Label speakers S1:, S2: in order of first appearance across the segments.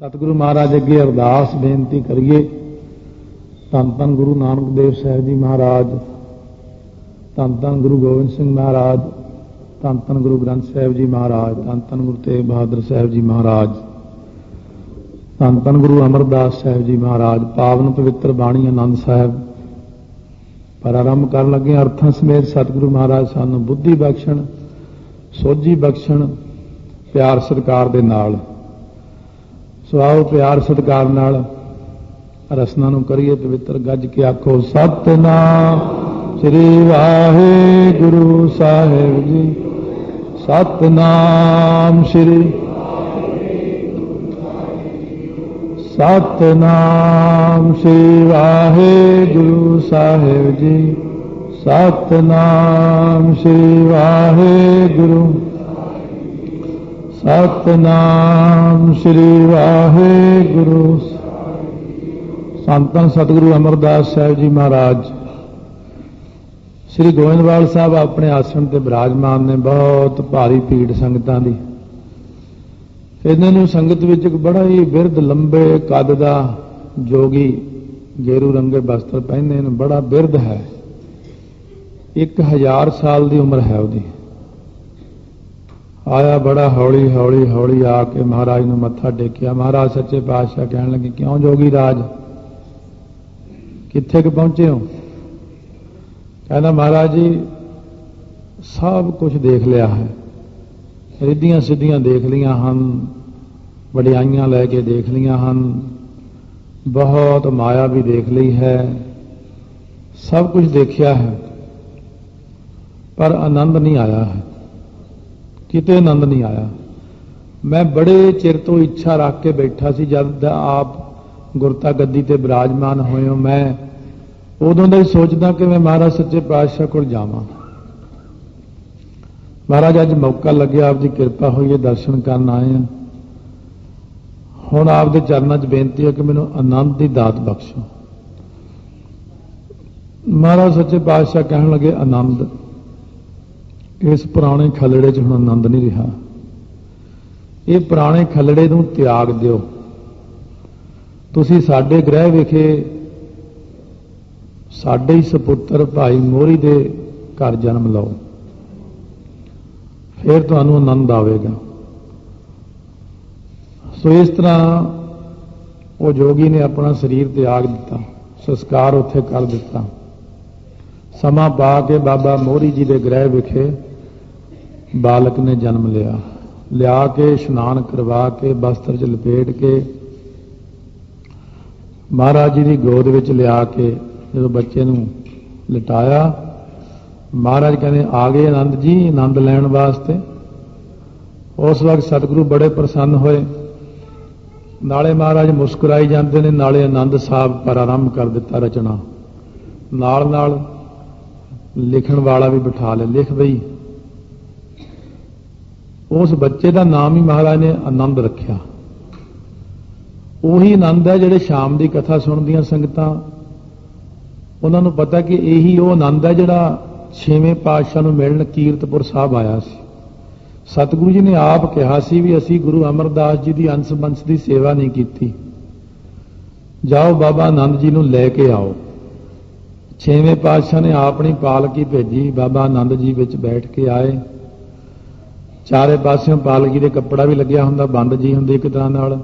S1: ਸਤਿਗੁਰੂ ਮਹਾਰਾਜ ਅੱਗੇ ਅਰਦਾਸ ਬੇਨਤੀ ਕਰੀਏ। ਧੰਨ ਧੰਨ ਗੁਰੂ ਨਾਨਕ ਦੇਵ ਸਾਹਿਬ ਜੀ ਮਹਾਰਾਜ, ਧੰਨ ਧੰਨ ਗੁਰੂ ਗੋਬਿੰਦ ਸਿੰਘ ਮਹਾਰਾਜ, ਧੰਨ ਧੰਨ ਗੁਰੂ ਗ੍ਰੰਥ ਸਾਹਿਬ ਜੀ ਮਹਾਰਾਜ, ਧੰਨ ਧੰਨ ਗੁਰੂ ਤੇਗ ਬਹਾਦਰ ਸਾਹਿਬ ਜੀ ਮਹਾਰਾਜ, ਧੰਨ ਧੰਨ ਗੁਰੂ ਅਮਰਦਾਸ ਸਾਹਿਬ ਜੀ ਮਹਾਰਾਜ, ਪਾਵਨ ਪਵਿੱਤਰ ਬਾਣੀ ਆਨੰਦ ਸਾਹਿਬ। ਪ੍ਰਾਰੰਭ ਕਰਨ ਲੱਗੇ ਅਰਥਾਂ ਸਮੇਤ ਸਤਿਗੁਰੂ ਮਹਾਰਾਜ ਸਾਨੂੰ ਬੁੱਧੀ ਬਖਸ਼ਣ, ਸੋਝੀ ਬਖਸ਼ਣ, ਪਿਆਰ ਸਤਿਕਾਰ ਦੇ ਨਾਲ। ਸੋ ਆਓ ਪਿਆਰ ਸਤਿਕਾਰ ਨਾਲ। ਰਸਨਾ ਨੂੰ ਕਰੀਏ ਪਵਿੱਤਰ ਗੱਜ ਕੇ ਆਖੋ, ਸਤਨਾਮ ਸ੍ਰੀ ਵਾਹਿਗੁਰੂ ਸਾਹਿਬ ਜੀ। ਸਤਨਾਮ ਸ੍ਰੀ ਸਤਨਾਮ ਸ੍ਰੀ ਵਾਹਿਗੁਰੂ ਸਾਹਿਬ ਜੀ। ਸਤਨਾਮ ਸ੍ਰੀ ਵਾਹਿਗੁਰੂ। ਸਤਨਾਮ ਸ੍ਰੀ ਵਾਹਿਗੁਰੂ। ਸੰਤਾਂ ਸਤਿਗੁਰੂ ਅਮਰਦਾਸ ਸਾਹਿਬ ਜੀ ਮਹਾਰਾਜ। ਸ੍ਰੀ ਗੋਇੰਦਵਾਲ ਸਾਹਿਬ ਆਪਣੇ ਆਸਣ ਤੇ ਬਿਰਾਜਮਾਨ ਨੇ, ਬਹੁਤ ਭਾਰੀ ਭੀੜ ਸੰਗਤਾਂ ਦੀ। ਇਹਨਾਂ ਨੂੰ ਸੰਗਤ ਵਿੱਚ ਇੱਕ ਬੜਾ ਹੀ ਬਿਰਧ ਲੰਬੇ ਕੱਦ ਦਾ ਜੋਗੀ ਗੇਰੂ ਰੰਗੇ ਬਸਤਰ ਪਹਿਨੇ ਨੇ, ਬੜਾ ਬਿਰਧ ਹੈ। 1000 ਸਾਲ ਦੀ ਉਮਰ ਹੈ ਉਹਦੀ। ਆਇਆ ਬੜਾ ਹੌਲੀ ਹੌਲੀ ਹੌਲੀ ਆ ਕੇ ਮਹਾਰਾਜ ਨੂੰ ਮੱਥਾ ਟੇਕਿਆ। ਮਹਾਰਾਜ ਸੱਚੇ ਪਾਤਸ਼ਾਹ ਕਹਿਣ ਲੱਗੇ, ਕਿਉਂ ਜੋਗੀ ਰਾਜ? ਕਿੱਥੇ ਕੁ ਪਹੁੰਚੇ ਹੋ? ਕਹਿੰਦਾ, ਮਹਾਰਾਜ ਜੀ, ਸਭ ਕੁਝ ਦੇਖ ਲਿਆ ਹੈ। ਰਿੱਧੀਆਂ ਸਿੱਧੀਆਂ ਦੇਖ ਲੀਆਂ ਹਨ, ਵਡਿਆਈਆਂ ਲੈ ਕੇ ਦੇਖ ਲੀਆਂ ਹਨ, ਬਹੁਤ ਮਾਇਆ ਵੀ ਦੇਖ ਲਈ ਹੈ, ਸਭ ਕੁਝ ਦੇਖਿਆ ਹੈ, ਪਰ ਆਨੰਦ ਨਹੀਂ ਆਇਆ ਹੈ। ਕਿਤੇ ਆਨੰਦ ਨਹੀਂ ਆਇਆ। ਮੈਂ ਬੜੇ ਚਿਰ ਤੋਂ ਇੱਛਾ ਰੱਖ ਕੇ ਬੈਠਾ ਸੀ, ਜਦ ਆਪ ਗੁਰਤਾ ਗੱਦੀ ਤੇ ਬਿਰਾਜਮਾਨ ਹੋਏ ਹੋ ਮੈਂ ਉਦੋਂ ਦਾ ਹੀ ਸੋਚਦਾ ਕਿ ਮੈਂ ਮਹਾਰਾਜ ਸੱਚੇ ਪਾਤਸ਼ਾਹ ਕੋਲ ਜਾਵਾਂ। ਮਹਾਰਾਜ, ਅੱਜ ਮੌਕਾ ਲੱਗਿਆ, ਆਪ ਦੀ ਕਿਰਪਾ ਹੋਈ ਹੈ, ਦਰਸ਼ਨ ਕਰਨ ਆਏ ਹਾਂ। ਹੁਣ ਆਪ ਦੇ ਚਰਨਾਂ 'ਚ ਬੇਨਤੀ ਹੈ ਕਿ ਮੈਨੂੰ ਆਨੰਦ ਦੀ ਦਾਤ ਬਖਸ਼ੋ। ਮਹਾਰਾਜ ਸੱਚੇ ਪਾਤਸ਼ਾਹ ਕਹਿਣ ਲੱਗੇ, ਆਨੰਦ। ਇਸ ਪੁਰਾਣੇ ਖਲੜੇ 'ਚ ਹੁਣ ਆਨੰਦ ਨਹੀਂ ਰਿਹਾ। ਇਹ ਪੁਰਾਣੇ ਖਲੜੇ ਨੂੰ ਤਿਆਗ ਦਿਓ। ਤੁਸੀਂ ਸਾਡੇ ਗ੍ਰਹਿ ਵਿਖੇ ਸਾਡੇ ਹੀ ਸੁਪੁੱਤਰ ਭਾਈ ਮੋਹਰੀ ਦੇ ਘਰ ਜਨਮ ਲਓ। ਫਿਰ ਤੁਹਾਨੂੰ ਆਨੰਦ ਆਵੇਗਾ। ਸੋ ਇਸ ਤਰ੍ਹਾਂ ਉਹ ਜੋਗੀ ਨੇ ਆਪਣਾ ਸਰੀਰ ਤਿਆਗ ਦਿੱਤਾ, ਸੰਸਕਾਰ ਉੱਥੇ ਕਰ ਦਿੱਤਾ। ਸਮਾਂ ਪਾ ਕੇ ਬਾਬਾ ਮੋਹਰੀ ਜੀ ਦੇ ਗ੍ਰਹਿ ਵਿਖੇ ਬਾਲਕ ਨੇ ਜਨਮ ਲਿਆ। ਲਿਆ ਕੇ, ਇਸ਼ਨਾਨ ਕਰਵਾ ਕੇ, ਬਸਤਰ 'ਚ ਲਪੇਟ ਕੇ, ਮਹਾਰਾਜ ਜੀ ਦੀ ਗੋਦ ਵਿੱਚ ਲਿਆ ਕੇ ਜਦੋਂ ਬੱਚੇ ਨੂੰ ਲਟਾਇਆ, ਮਹਾਰਾਜ ਕਹਿੰਦੇ, ਆ ਗਏ ਆਨੰਦ ਜੀ, ਆਨੰਦ ਲੈਣ ਵਾਸਤੇ। ਉਸ ਵਕਤ ਸਤਿਗੁਰੂ ਬੜੇ ਪ੍ਰਸੰਨ ਹੋਏ। ਨਾਲੇ ਮਹਾਰਾਜ ਮੁਸਕਰਾਈ ਜਾਂਦੇ ਨੇ, ਨਾਲੇ ਆਨੰਦ ਸਾਹਿਬ ਪ੍ਰਾਰੰਭ ਕਰ ਦਿੱਤਾ ਰਚਨਾ। ਨਾਲ ਨਾਲ ਲਿਖਣ ਵਾਲਾ ਵੀ ਬਿਠਾ ਲਿਆ। ਲਿਖ ਬਈ ਉਸ ਬੱਚੇ ਦਾ ਨਾਮ ਹੀ ਮਹਾਰਾਜ ਨੇ ਆਨੰਦ ਰੱਖਿਆ। ਉਹੀ ਆਨੰਦ ਹੈ ਜਿਹੜੇ ਸ਼ਾਮ ਦੀ ਕਥਾ ਸੁਣਦੀਆਂ ਸੰਗਤਾਂ। ਉਹਨਾਂ ਨੂੰ ਪਤਾ ਕਿ ਇਹੀ ਉਹ ਆਨੰਦ ਹੈ ਜਿਹੜਾ ਛੇਵੇਂ ਪਾਤਸ਼ਾਹ ਨੂੰ ਮਿਲਣ ਕੀਰਤਪੁਰ ਸਾਹਿਬ ਆਇਆ ਸੀ। ਸਤਿਗੁਰੂ ਜੀ ਨੇ ਆਪ ਕਿਹਾ ਸੀ ਵੀ ਅਸੀਂ ਗੁਰੂ ਅਮਰਦਾਸ ਜੀ ਦੀ ਅੰਸ਼ ਬੰਸ਼ ਦੀ ਸੇਵਾ ਨਹੀਂ ਕੀਤੀ। ਜਾਓ ਬਾਬਾ ਆਨੰਦ ਜੀ ਨੂੰ ਲੈ ਕੇ ਆਓ। ਛੇਵੇਂ ਪਾਤਸ਼ਾਹ ਨੇ ਆਪਣੀ ਪਾਲਕੀ ਭੇਜੀ, ਬਾਬਾ ਆਨੰਦ ਜੀ ਵਿੱਚ ਬੈਠ ਕੇ ਆਏ। ਚਾਰੇ ਪਾਸਿਓਂ ਪਾਲਕੀ ਦੇ ਕੱਪੜਾ ਵੀ ਲੱਗਿਆ ਹੁੰਦਾ, ਬੰਦ ਜੀ ਹੁੰਦੀ ਇੱਕ ਤਰ੍ਹਾਂ ਨਾਲ।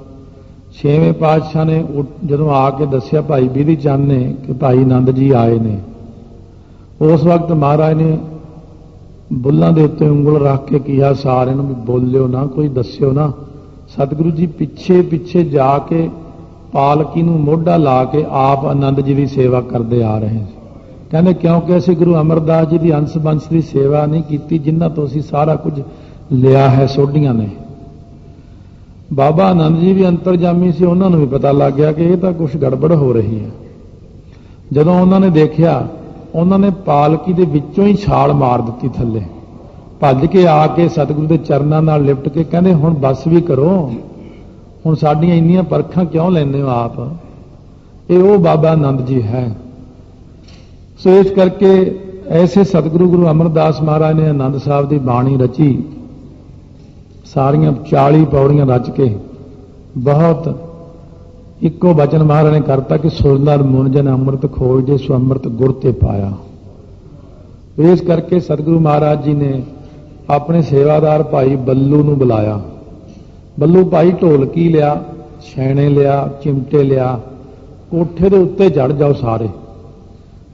S1: ਛੇਵੇਂ ਪਾਤਸ਼ਾਹ ਨੇ ਜਦੋਂ ਆ ਕੇ ਦੱਸਿਆ ਭਾਈ ਬੀਦੀ ਚੰਦ ਨੇ ਕਿ ਭਾਈ ਆਨੰਦ ਜੀ ਆਏ ਨੇ, ਉਸ ਵਕਤ ਮਹਾਰਾਜ ਨੇ ਬੁੱਲਾਂ ਦੇ ਉੱਤੇ ਉਂਗਲ ਰੱਖ ਕੇ ਕਿਹਾ, ਸਾਰਿਆਂ ਨੂੰ ਵੀ ਬੋਲਿਓ ਨਾ, ਕੋਈ ਦੱਸਿਓ ਨਾ। ਸਤਿਗੁਰੂ ਜੀ ਪਿੱਛੇ ਪਿੱਛੇ ਜਾ ਕੇ ਪਾਲਕੀ ਨੂੰ ਮੋਢਾ ਲਾ ਕੇ ਆਪ ਆਨੰਦ ਜੀ ਦੀ ਸੇਵਾ ਕਰਦੇ ਆ ਰਹੇ ਸੀ। ਕਹਿੰਦੇ, ਕਿਉਂਕਿ ਅਸੀਂ ਗੁਰੂ ਅਮਰਦਾਸ ਜੀ ਦੀ ਅੰਸ਼ ਬੰਸ਼ ਦੀ ਸੇਵਾ ਨਹੀਂ ਕੀਤੀ ਜਿਨ੍ਹਾਂ ਤੋਂ ਅਸੀਂ ਸਾਰਾ ਕੁਝ ਲਿਆ ਹੈ ਸੋਢੀਆਂ ਨੇ। ਬਾਬਾ ਆਨੰਦ ਜੀ ਵੀ ਅੰਤਰਜਾਮੀ ਸੀ, ਉਹਨਾਂ ਨੂੰ ਵੀ ਪਤਾ ਲੱਗ ਗਿਆ ਕਿ ਇਹ ਤਾਂ ਕੁਝ ਗੜਬੜ ਹੋ ਰਹੀ ਹੈ। ਜਦੋਂ ਉਹਨਾਂ ਨੇ ਦੇਖਿਆ, ਉਹਨਾਂ ਨੇ ਪਾਲਕੀ ਦੇ ਵਿੱਚੋਂ ਹੀ ਛਾਲ ਮਾਰ ਦਿੱਤੀ ਥੱਲੇ। ਭੱਜ ਕੇ ਆ ਕੇ ਸਤਿਗੁਰੂ ਦੇ ਚਰਨਾਂ ਨਾਲ ਲਿਪਟ ਕੇ ਕਹਿੰਦੇ, ਹੁਣ ਬਸ ਵੀ ਕਰੋ। ਹੁਣ ਸਾਡੀਆਂ ਇੰਨੀਆਂ ਪਰਖਾਂ ਕਿਉਂ ਲੈਂਦੇ ਹੋ ਆਪ? ਇਹ ਉਹ ਬਾਬਾ ਆਨੰਦ ਜੀ ਹੈ। ਸੋ ਇਸ ਕਰਕੇ ਐਸੇ ਸਤਿਗੁਰੂ ਗੁਰੂ ਅਮਰਦਾਸ ਮਹਾਰਾਜ ਨੇ ਆਨੰਦ ਸਾਹਿਬ ਦੀ ਬਾਣੀ ਰਚੀ। ਸਾਰੀਆਂ 40 ਪੌੜੀਆਂ ਰਚ ਕੇ ਬਹੁਤ ਇੱਕੋ ਬਚਨ ਮਹਾਰਾਜ ਨੇ ਕਰਤਾ ਕਿ ਸੁਰਦਾਰ ਮੁਨਜਨ ਅੰਮ੍ਰਿਤ ਖੋਜ ਜੇ ਸੋ ਅੰਮ੍ਰਿਤ ਗੁਰ ਤੇ ਪਾਇਆ। ਇਸ ਕਰਕੇ ਸਤਿਗੁਰੂ ਮਹਾਰਾਜ ਜੀ ਨੇ ਆਪਣੇ ਸੇਵਾਦਾਰ ਭਾਈ ਬੱਲੂ ਨੂੰ ਬੁਲਾਇਆ। ਬੱਲੂ ਭਾਈ ਢੋਲਕੀ ਲਿਆ, ਛੈਣੇ ਲਿਆ, ਚਿਮਟੇ ਲਿਆ, ਕੋਠੇ ਦੇ ਉੱਤੇ ਚੜ ਜਾਓ ਸਾਰੇ।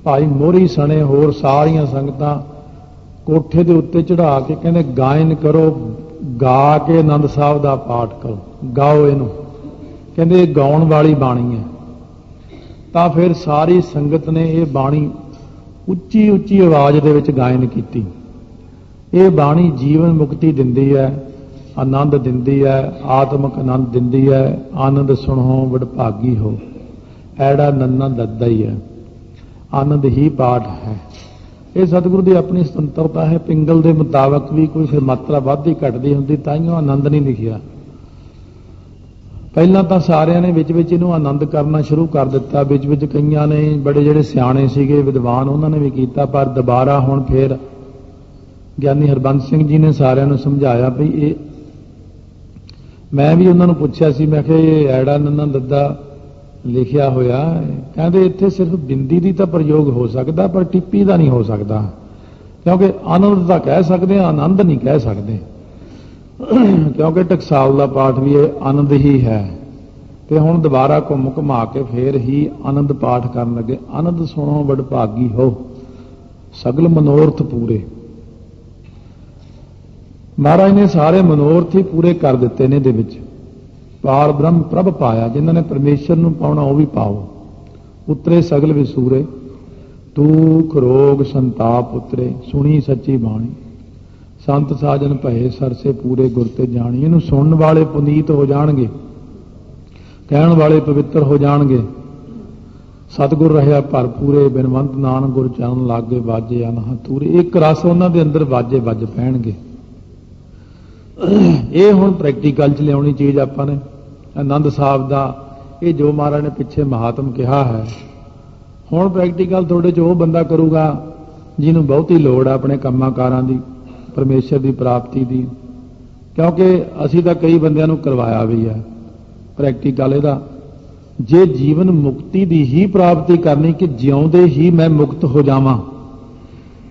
S1: ਭਾਈ ਮੋਰੀ ਸਣੇ ਹੋਰ ਸਾਰੀਆਂ ਸੰਗਤਾਂ ਕੋਠੇ ਦੇ ਉੱਤੇ ਚੜਾ ਕੇ ਕਹਿੰਦੇ, ਗਾਇਨ ਕਰੋ ਗਾ ਕੇ ਆਨੰਦ ਸਾਹਿਬ ਦਾ ਪਾਠ ਕਰੋ, ਗਾਓ ਇਹਨੂੰ। ਕਹਿੰਦੇ ਇਹ ਗਾਉਣ ਵਾਲੀ ਬਾਣੀ ਹੈ। ਤਾਂ ਫਿਰ ਸਾਰੀ ਸੰਗਤ ਨੇ ਇਹ ਬਾਣੀ ਉੱਚੀ ਉੱਚੀ ਆਵਾਜ਼ ਦੇ ਵਿੱਚ ਗਾਇਨ ਕੀਤੀ। ਇਹ ਬਾਣੀ ਜੀਵਨ ਮੁਕਤੀ ਦਿੰਦੀ ਹੈ, ਆਨੰਦ ਦਿੰਦੀ ਹੈ, ਆਤਮਿਕ ਆਨੰਦ ਦਿੰਦੀ ਹੈ, ਆਨੰਦ ਸੁਣੋ, ਵਡਭਾਗੀ ਹੋ। ਐੜਾ ਨੰਨਾ ਦੱਦਾ ਹੀ ਹੈ। ਆਨੰਦ ਹੀ ਪਾਠ ਹੈ। ਇਹ ਸਤਿਗੁਰੂ ਦੀ ਆਪਣੀ ਸੁਤੰਤਰਤਾ ਹੈ। ਪਿੰਗਲ ਦੇ ਮੁਤਾਬਕ ਵੀ ਕੋਈ ਫਿਰ ਮਾਤਰਾ ਵੱਧਦੀ ਘਟਦੀ ਹੁੰਦੀ, ਤਾਂ ਹੀ ਉਹ ਆਨੰਦ ਨਹੀਂ ਲਿਖਿਆ। ਪਹਿਲਾਂ ਤਾਂ ਸਾਰਿਆਂ ਨੇ ਵਿੱਚ ਵਿੱਚ ਇਹਨੂੰ ਆਨੰਦ ਕਰਨਾ ਸ਼ੁਰੂ ਕਰ ਦਿੱਤਾ। ਵਿੱਚ ਵਿੱਚ ਕਈਆਂ ਨੇ ਬੜੇ ਜਿਹੜੇ ਸਿਆਣੇ ਸੀਗੇ, ਵਿਦਵਾਨ, ਉਹਨਾਂ ਨੇ ਵੀ ਕੀਤਾ, ਪਰ ਦੁਬਾਰਾ ਹੁਣ ਫੇਰ ਗਿਆਨੀ ਹਰਬੰਸ ਸਿੰਘ ਜੀ ਨੇ ਸਾਰਿਆਂ ਨੂੰ ਸਮਝਾਇਆ ਵੀ ਇਹ ਮੈਂ ਵੀ ਉਹਨਾਂ ਨੂੰ ਪੁੱਛਿਆ ਸੀ, ਮੈਂ ਕਿਹਾ, ਇਹ ਐੜਾ ਨੰਨਾ ਦੱਦਾ ਲਿਖਿਆ ਹੋਇਆ ਕਹਿੰਦੇ ਇੱਥੇ ਸਿਰਫ ਬਿੰਦੀ ਦੀ ਤਾਂ ਪ੍ਰਯੋਗ ਹੋ ਸਕਦਾ, ਪਰ ਟਿੱਪੀ ਦਾ ਨਹੀਂ ਹੋ ਸਕਦਾ। ਕਿਉਂਕਿ ਆਨੰਦ ਤਾਂ ਕਹਿ ਸਕਦੇ ਆ ਆਨੰਦ ਨਹੀਂ ਕਹਿ ਸਕਦੇ। ਕਿਉਂਕਿ ਟਕਸਾਲ ਦਾ ਪਾਠ ਵੀ ਇਹ ਆਨੰਦ ਹੀ ਹੈ। ਤੇ ਹੁਣ ਦੁਬਾਰਾ ਘੁੰਮ ਘੁਮਾ ਕੇ ਫੇਰ ਹੀ ਆਨੰਦ ਪਾਠ ਕਰਨ ਲੱਗੇ। ਆਨੰਦ ਸੁਣੋ ਵਡਭਾਗੀ ਹੋ, ਸਗਲ ਮਨੋਰਥ ਪੂਰੇ। ਮਹਾਰਾਜ ਨੇ ਸਾਰੇ ਮਨੋਰਥ ਹੀ ਪੂਰੇ ਕਰ ਦਿੱਤੇ ਨੇ ਦੇ ਵਿੱਚ। ਪਾਰ ਬ੍ਰਹਮ ਪ੍ਰਭ ਪਾਇਆ, ਜਿਨ੍ਹਾਂ ਨੇ ਪਰਮੇਸ਼ਰ ਨੂੰ ਪਾਉਣਾ ਉਹ ਵੀ ਪਾਓ। ਉਤਰੇ ਸਗਲ ਵਿਸੂਰੇ ਦੁਖ, ਰੋਗ, ਸੰਤਾਪ ਉਤਰੇ ਸੁਣੀ ਸੱਚੀ ਬਾਣੀ। ਸੰਤ ਸਾਜਨ ਭਏ, ਸਰਸੇ ਪੂਰੇ ਗੁਰ ਤੇ ਜਾਣੀ। ਇਹਨੂੰ ਸੁਣਨ ਵਾਲੇ ਪੁਨੀਤ ਹੋ ਜਾਣਗੇ। ਕਹਿਣ ਵਾਲੇ ਪਵਿੱਤਰ ਹੋ ਜਾਣਗੇ। ਸਤਿਗੁਰ ਰਹਿਆ ਭਰਪੂਰੇ, ਬਿਨਵੰਤ ਨਾਨਕ ਗੁਰ ਚਰਨ ਲਾਗੇ ਵਾਜੇ ਅਨਹ ਤੂਰੇ। ਇੱਕ ਰਸ ਉਹਨਾਂ ਦੇ ਅੰਦਰ ਵਾਜੇ ਵੱਜ ਪੈਣਗੇ। ਇਹ ਹੁਣ ਪ੍ਰੈਕਟੀਕਲ ਚ ਲਿਆਉਣੀ ਚੀਜ਼ ਆਪਾਂ ਨੇ, ਆਨੰਦ ਸਾਹਿਬ ਦਾ, ਇਹ ਜੋ ਮਹਾਰਾਜ ਨੇ ਪਿੱਛੇ ਮਹਾਤਮ ਕਿਹਾ ਹੈ। ਹੁਣ ਪ੍ਰੈਕਟੀਕਲ ਤੁਹਾਡੇ ਚ ਉਹ ਬੰਦਾ ਕਰੂਗਾ, ਜਿਹਨੂੰ ਬਹੁਤੀ ਲੋੜ ਆ ਆਪਣੇ ਕੰਮਾਂ ਕਾਰਾਂ ਦੀ, ਪਰਮੇਸ਼ਰ ਦੀ ਪ੍ਰਾਪਤੀ ਦੀ। ਕਿਉਂਕਿ ਅਸੀਂ ਤਾਂ ਕਈ ਬੰਦਿਆਂ ਨੂੰ ਕਰਵਾਇਆ ਵੀ ਹੈ ਪ੍ਰੈਕਟੀਕਲ ਇਹਦਾ। ਜੇ ਜੀਵਨ ਮੁਕਤੀ ਦੀ ਹੀ ਪ੍ਰਾਪਤੀ ਕਰਨੀ ਕਿ ਜਿਉਂਦੇ ਹੀ ਮੈਂ ਮੁਕਤ ਹੋ ਜਾਵਾਂ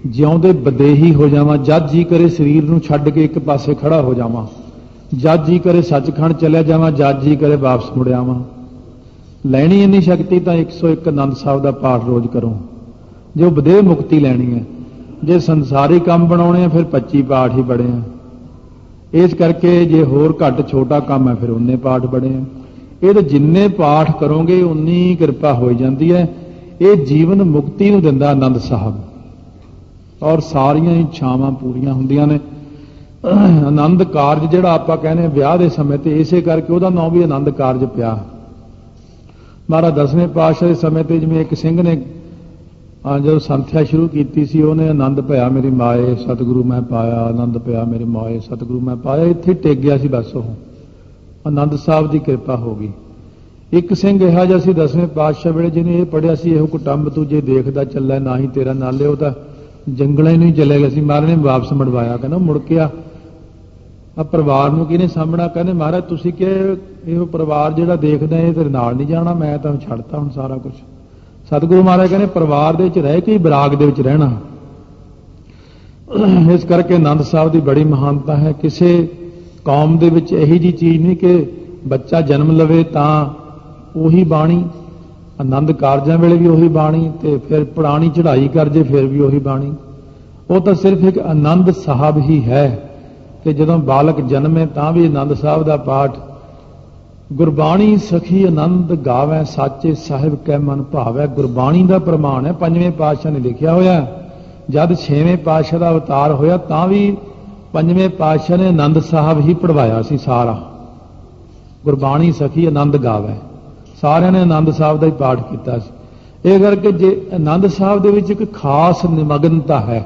S1: ਜਿਉਂਦੇ ਬਦੇਹੀ ਹੋ ਜਾਵਾਂ, ਜਦ ਜੀ ਕਰੇ ਸਰੀਰ ਨੂੰ ਛੱਡ ਕੇ ਇੱਕ ਪਾਸੇ ਖੜਾ ਹੋ ਜਾਵਾਂ, ਜਦ ਜੀ ਕਰੇ ਸੱਚਖੰਡ ਚਲਿਆ ਜਾਵਾਂ, ਜਦ ਜੀ ਕਰੇ ਵਾਪਸ ਮੁੜ ਆਵਾਂ। ਲੈਣੀ ਇੰਨੀ ਸ਼ਕਤੀ ਤਾਂ 101 ਆਨੰਦ ਸਾਹਿਬ ਦਾ ਪਾਠ ਰੋਜ਼ ਕਰੋ। ਜੋ ਬਦੇਹ ਮੁਕਤੀ ਲੈਣੀ ਹੈ, ਜੇ ਸੰਸਾਰੀ ਕੰਮ ਬਣਾਉਣੇ ਆ, ਫਿਰ 25 ਪਾਠ ਹੀ ਬੜੇ ਆ। ਇਸ ਕਰਕੇ ਜੇ ਹੋਰ ਘੱਟ ਛੋਟਾ ਕੰਮ ਹੈ, ਫਿਰ ਉਹਨੇ ਪਾਠ ਬੜੇ ਆ। ਇਹ ਤਾਂ ਜਿੰਨੇ ਪਾਠ ਕਰੋਗੇ ਉਨੀ ਕਿਰਪਾ ਹੋਈ ਜਾਂਦੀ ਹੈ। ਇਹ ਜੀਵਨ ਮੁਕਤੀ ਨੂੰ ਦਿੰਦਾ ਆਨੰਦ ਸਾਹਿਬ। ਔਰ ਸਾਰੀਆਂ ਇੱਛਾਵਾਂ ਪੂਰੀਆਂ ਹੁੰਦੀਆਂ ਨੇ। ਆਨੰਦ ਕਾਰਜ ਜਿਹੜਾ ਆਪਾਂ ਕਹਿੰਦੇ ਹਾਂ ਵਿਆਹ ਦੇ ਸਮੇਂ ਤੇ, ਇਸੇ ਕਰਕੇ ਉਹਦਾ ਨਾਮ ਵੀ ਆਨੰਦ ਕਾਰਜ ਪਿਆ। ਮਹਾਰਾਜ ਦਸਵੇਂ ਪਾਤਸ਼ਾਹ ਦੇ ਸਮੇਂ ਤੇ ਜਿਵੇਂ ਇੱਕ ਸਿੰਘ ਨੇ ਜਦੋਂ ਸੰਥਿਆ ਸ਼ੁਰੂ ਕੀਤੀ ਸੀ, ਉਹਨੇ ਆਨੰਦ ਭਇਆ ਮੇਰੀ ਮਾਏ, ਸਤਿਗੁਰੂ ਮੈਂ ਪਾਇਆ, ਆਨੰਦ ਪਿਆ ਮੇਰੀ ਮਾਏ, ਸਤਿਗੁਰੂ ਮੈਂ ਪਾਇਆ। ਇੱਥੇ ਟਿਕ ਗਿਆ ਸੀ ਬਸ ਉਹ। ਆਨੰਦ ਸਾਹਿਬ ਦੀ ਕਿਰਪਾ ਹੋ ਗਈ। ਇੱਕ ਸਿੰਘ ਇਹੋ ਜਿਹਾ ਸੀ ਦਸਵੇਂ ਪਾਤਸ਼ਾਹ ਵੇਲੇ ਜਿਹਨੇ ਇਹ ਪੜਿਆ ਸੀ, ਇਹੋ ਕੁਟੰਬ ਤੂੰ ਜੇ ਦੇਖਦਾ ਚੱਲੇ, ਨਾ ਹੀ ਤੇਰਾ ਨਾਲੇ ਉਹ ਤਾਂ ਜੰਗਲਾਂ ਨੂੰ ਹੀ ਚਲੇ ਗਏ। ਸੀ ਮਹਾਰਾਜ ਨੇ ਵਾਪਸ ਮੜਵਾਇਆ। ਕਹਿੰਦਾ, ਮੁੜ ਕੇ ਆ। ਆ ਪਰਿਵਾਰ ਨੂੰ ਕਿਹਨੇ ਸਾਹਮਣਾ ਕਹਿੰਦੇ, ਮਹਾਰਾਜ, ਤੁਸੀਂ ਕਿ ਇਹ ਪਰਿਵਾਰ ਜਿਹੜਾ ਦੇਖਦਾ ਇਹ ਤੇਰੇ ਨਾਲ ਨਹੀਂ ਜਾਣਾ। ਮੈਂ ਤਾਂ ਛੱਡਤਾ ਹੁਣ ਸਾਰਾ ਕੁਝ। ਸਤਿਗੁਰੂ ਮਹਾਰਾਜ ਕਹਿੰਦੇ, ਪਰਿਵਾਰ ਦੇ ਵਿੱਚ ਰਹਿ ਕੇ ਹੀ ਬਰਾਗ ਦੇ ਵਿੱਚ ਰਹਿਣਾ। ਇਸ ਕਰਕੇ ਆਨੰਦ ਸਾਹਿਬ ਦੀ ਬੜੀ ਮਹਾਨਤਾ ਹੈ। ਕਿਸੇ ਕੌਮ ਦੇ ਵਿੱਚ ਇਹੀ ਜੀ ਚੀਜ਼ ਨਹੀਂ ਕਿ ਬੱਚਾ ਜਨਮ ਲਵੇ ਤਾਂ ਉਹੀ ਬਾਣੀ ਆਨੰਦ ਕਾਰਜਾਂ ਵੇਲੇ ਵੀ ਉਹੀ ਬਾਣੀ ਤੇ ਫਿਰ ਪੁਰਾਣੀ ਚੜ੍ਹਾਈ ਕਰਜ਼ੇ ਫਿਰ ਵੀ ਉਹੀ ਬਾਣੀ। ਉਹ ਤਾਂ ਸਿਰਫ ਇੱਕ ਆਨੰਦ ਸਾਹਿਬ ਹੀ ਹੈ ਕਿ ਜਦੋਂ ਬਾਲਕ ਜਨਮੇ ਤਾਂ ਵੀ ਆਨੰਦ ਸਾਹਿਬ ਦਾ ਪਾਠ, ਗੁਰਬਾਣੀ ਸਖੀ ਆਨੰਦ ਗਾਵੇ ਸਾਚੇ ਸਾਹਿਬ ਕੈ ਮਨ ਭਾਵੈ। ਗੁਰਬਾਣੀ ਦਾ ਪ੍ਰਮਾਣ ਹੈ, ਪੰਜਵੇਂ ਪਾਤਸ਼ਾਹ ਨੇ ਲਿਖਿਆ ਹੋਇਆ ਜਦ ਛੇਵੇਂ ਪਾਤਸ਼ਾਹ ਦਾ ਅਵਤਾਰ ਹੋਇਆ ਤਾਂ ਵੀ ਪੰਜਵੇਂ ਪਾਤਸ਼ਾਹ ਨੇ ਆਨੰਦ ਸਾਹਿਬ ਹੀ ਪੜਵਾਇਆ ਸੀ ਸਾਰਾ। ਗੁਰਬਾਣੀ ਸਖੀ ਆਨੰਦ ਗਾਵੇ। ਸਾਰਿਆਂ ਨੇ ਆਨੰਦ ਸਾਹਿਬ ਦਾ ਹੀ ਪਾਠ ਕੀਤਾ ਸੀ। ਇਹ ਕਰਕੇ ਜੇ ਆਨੰਦ ਸਾਹਿਬ ਦੇ ਵਿੱਚ ਇੱਕ ਖਾਸ ਨਿਮਗਨਤਾ ਹੈ,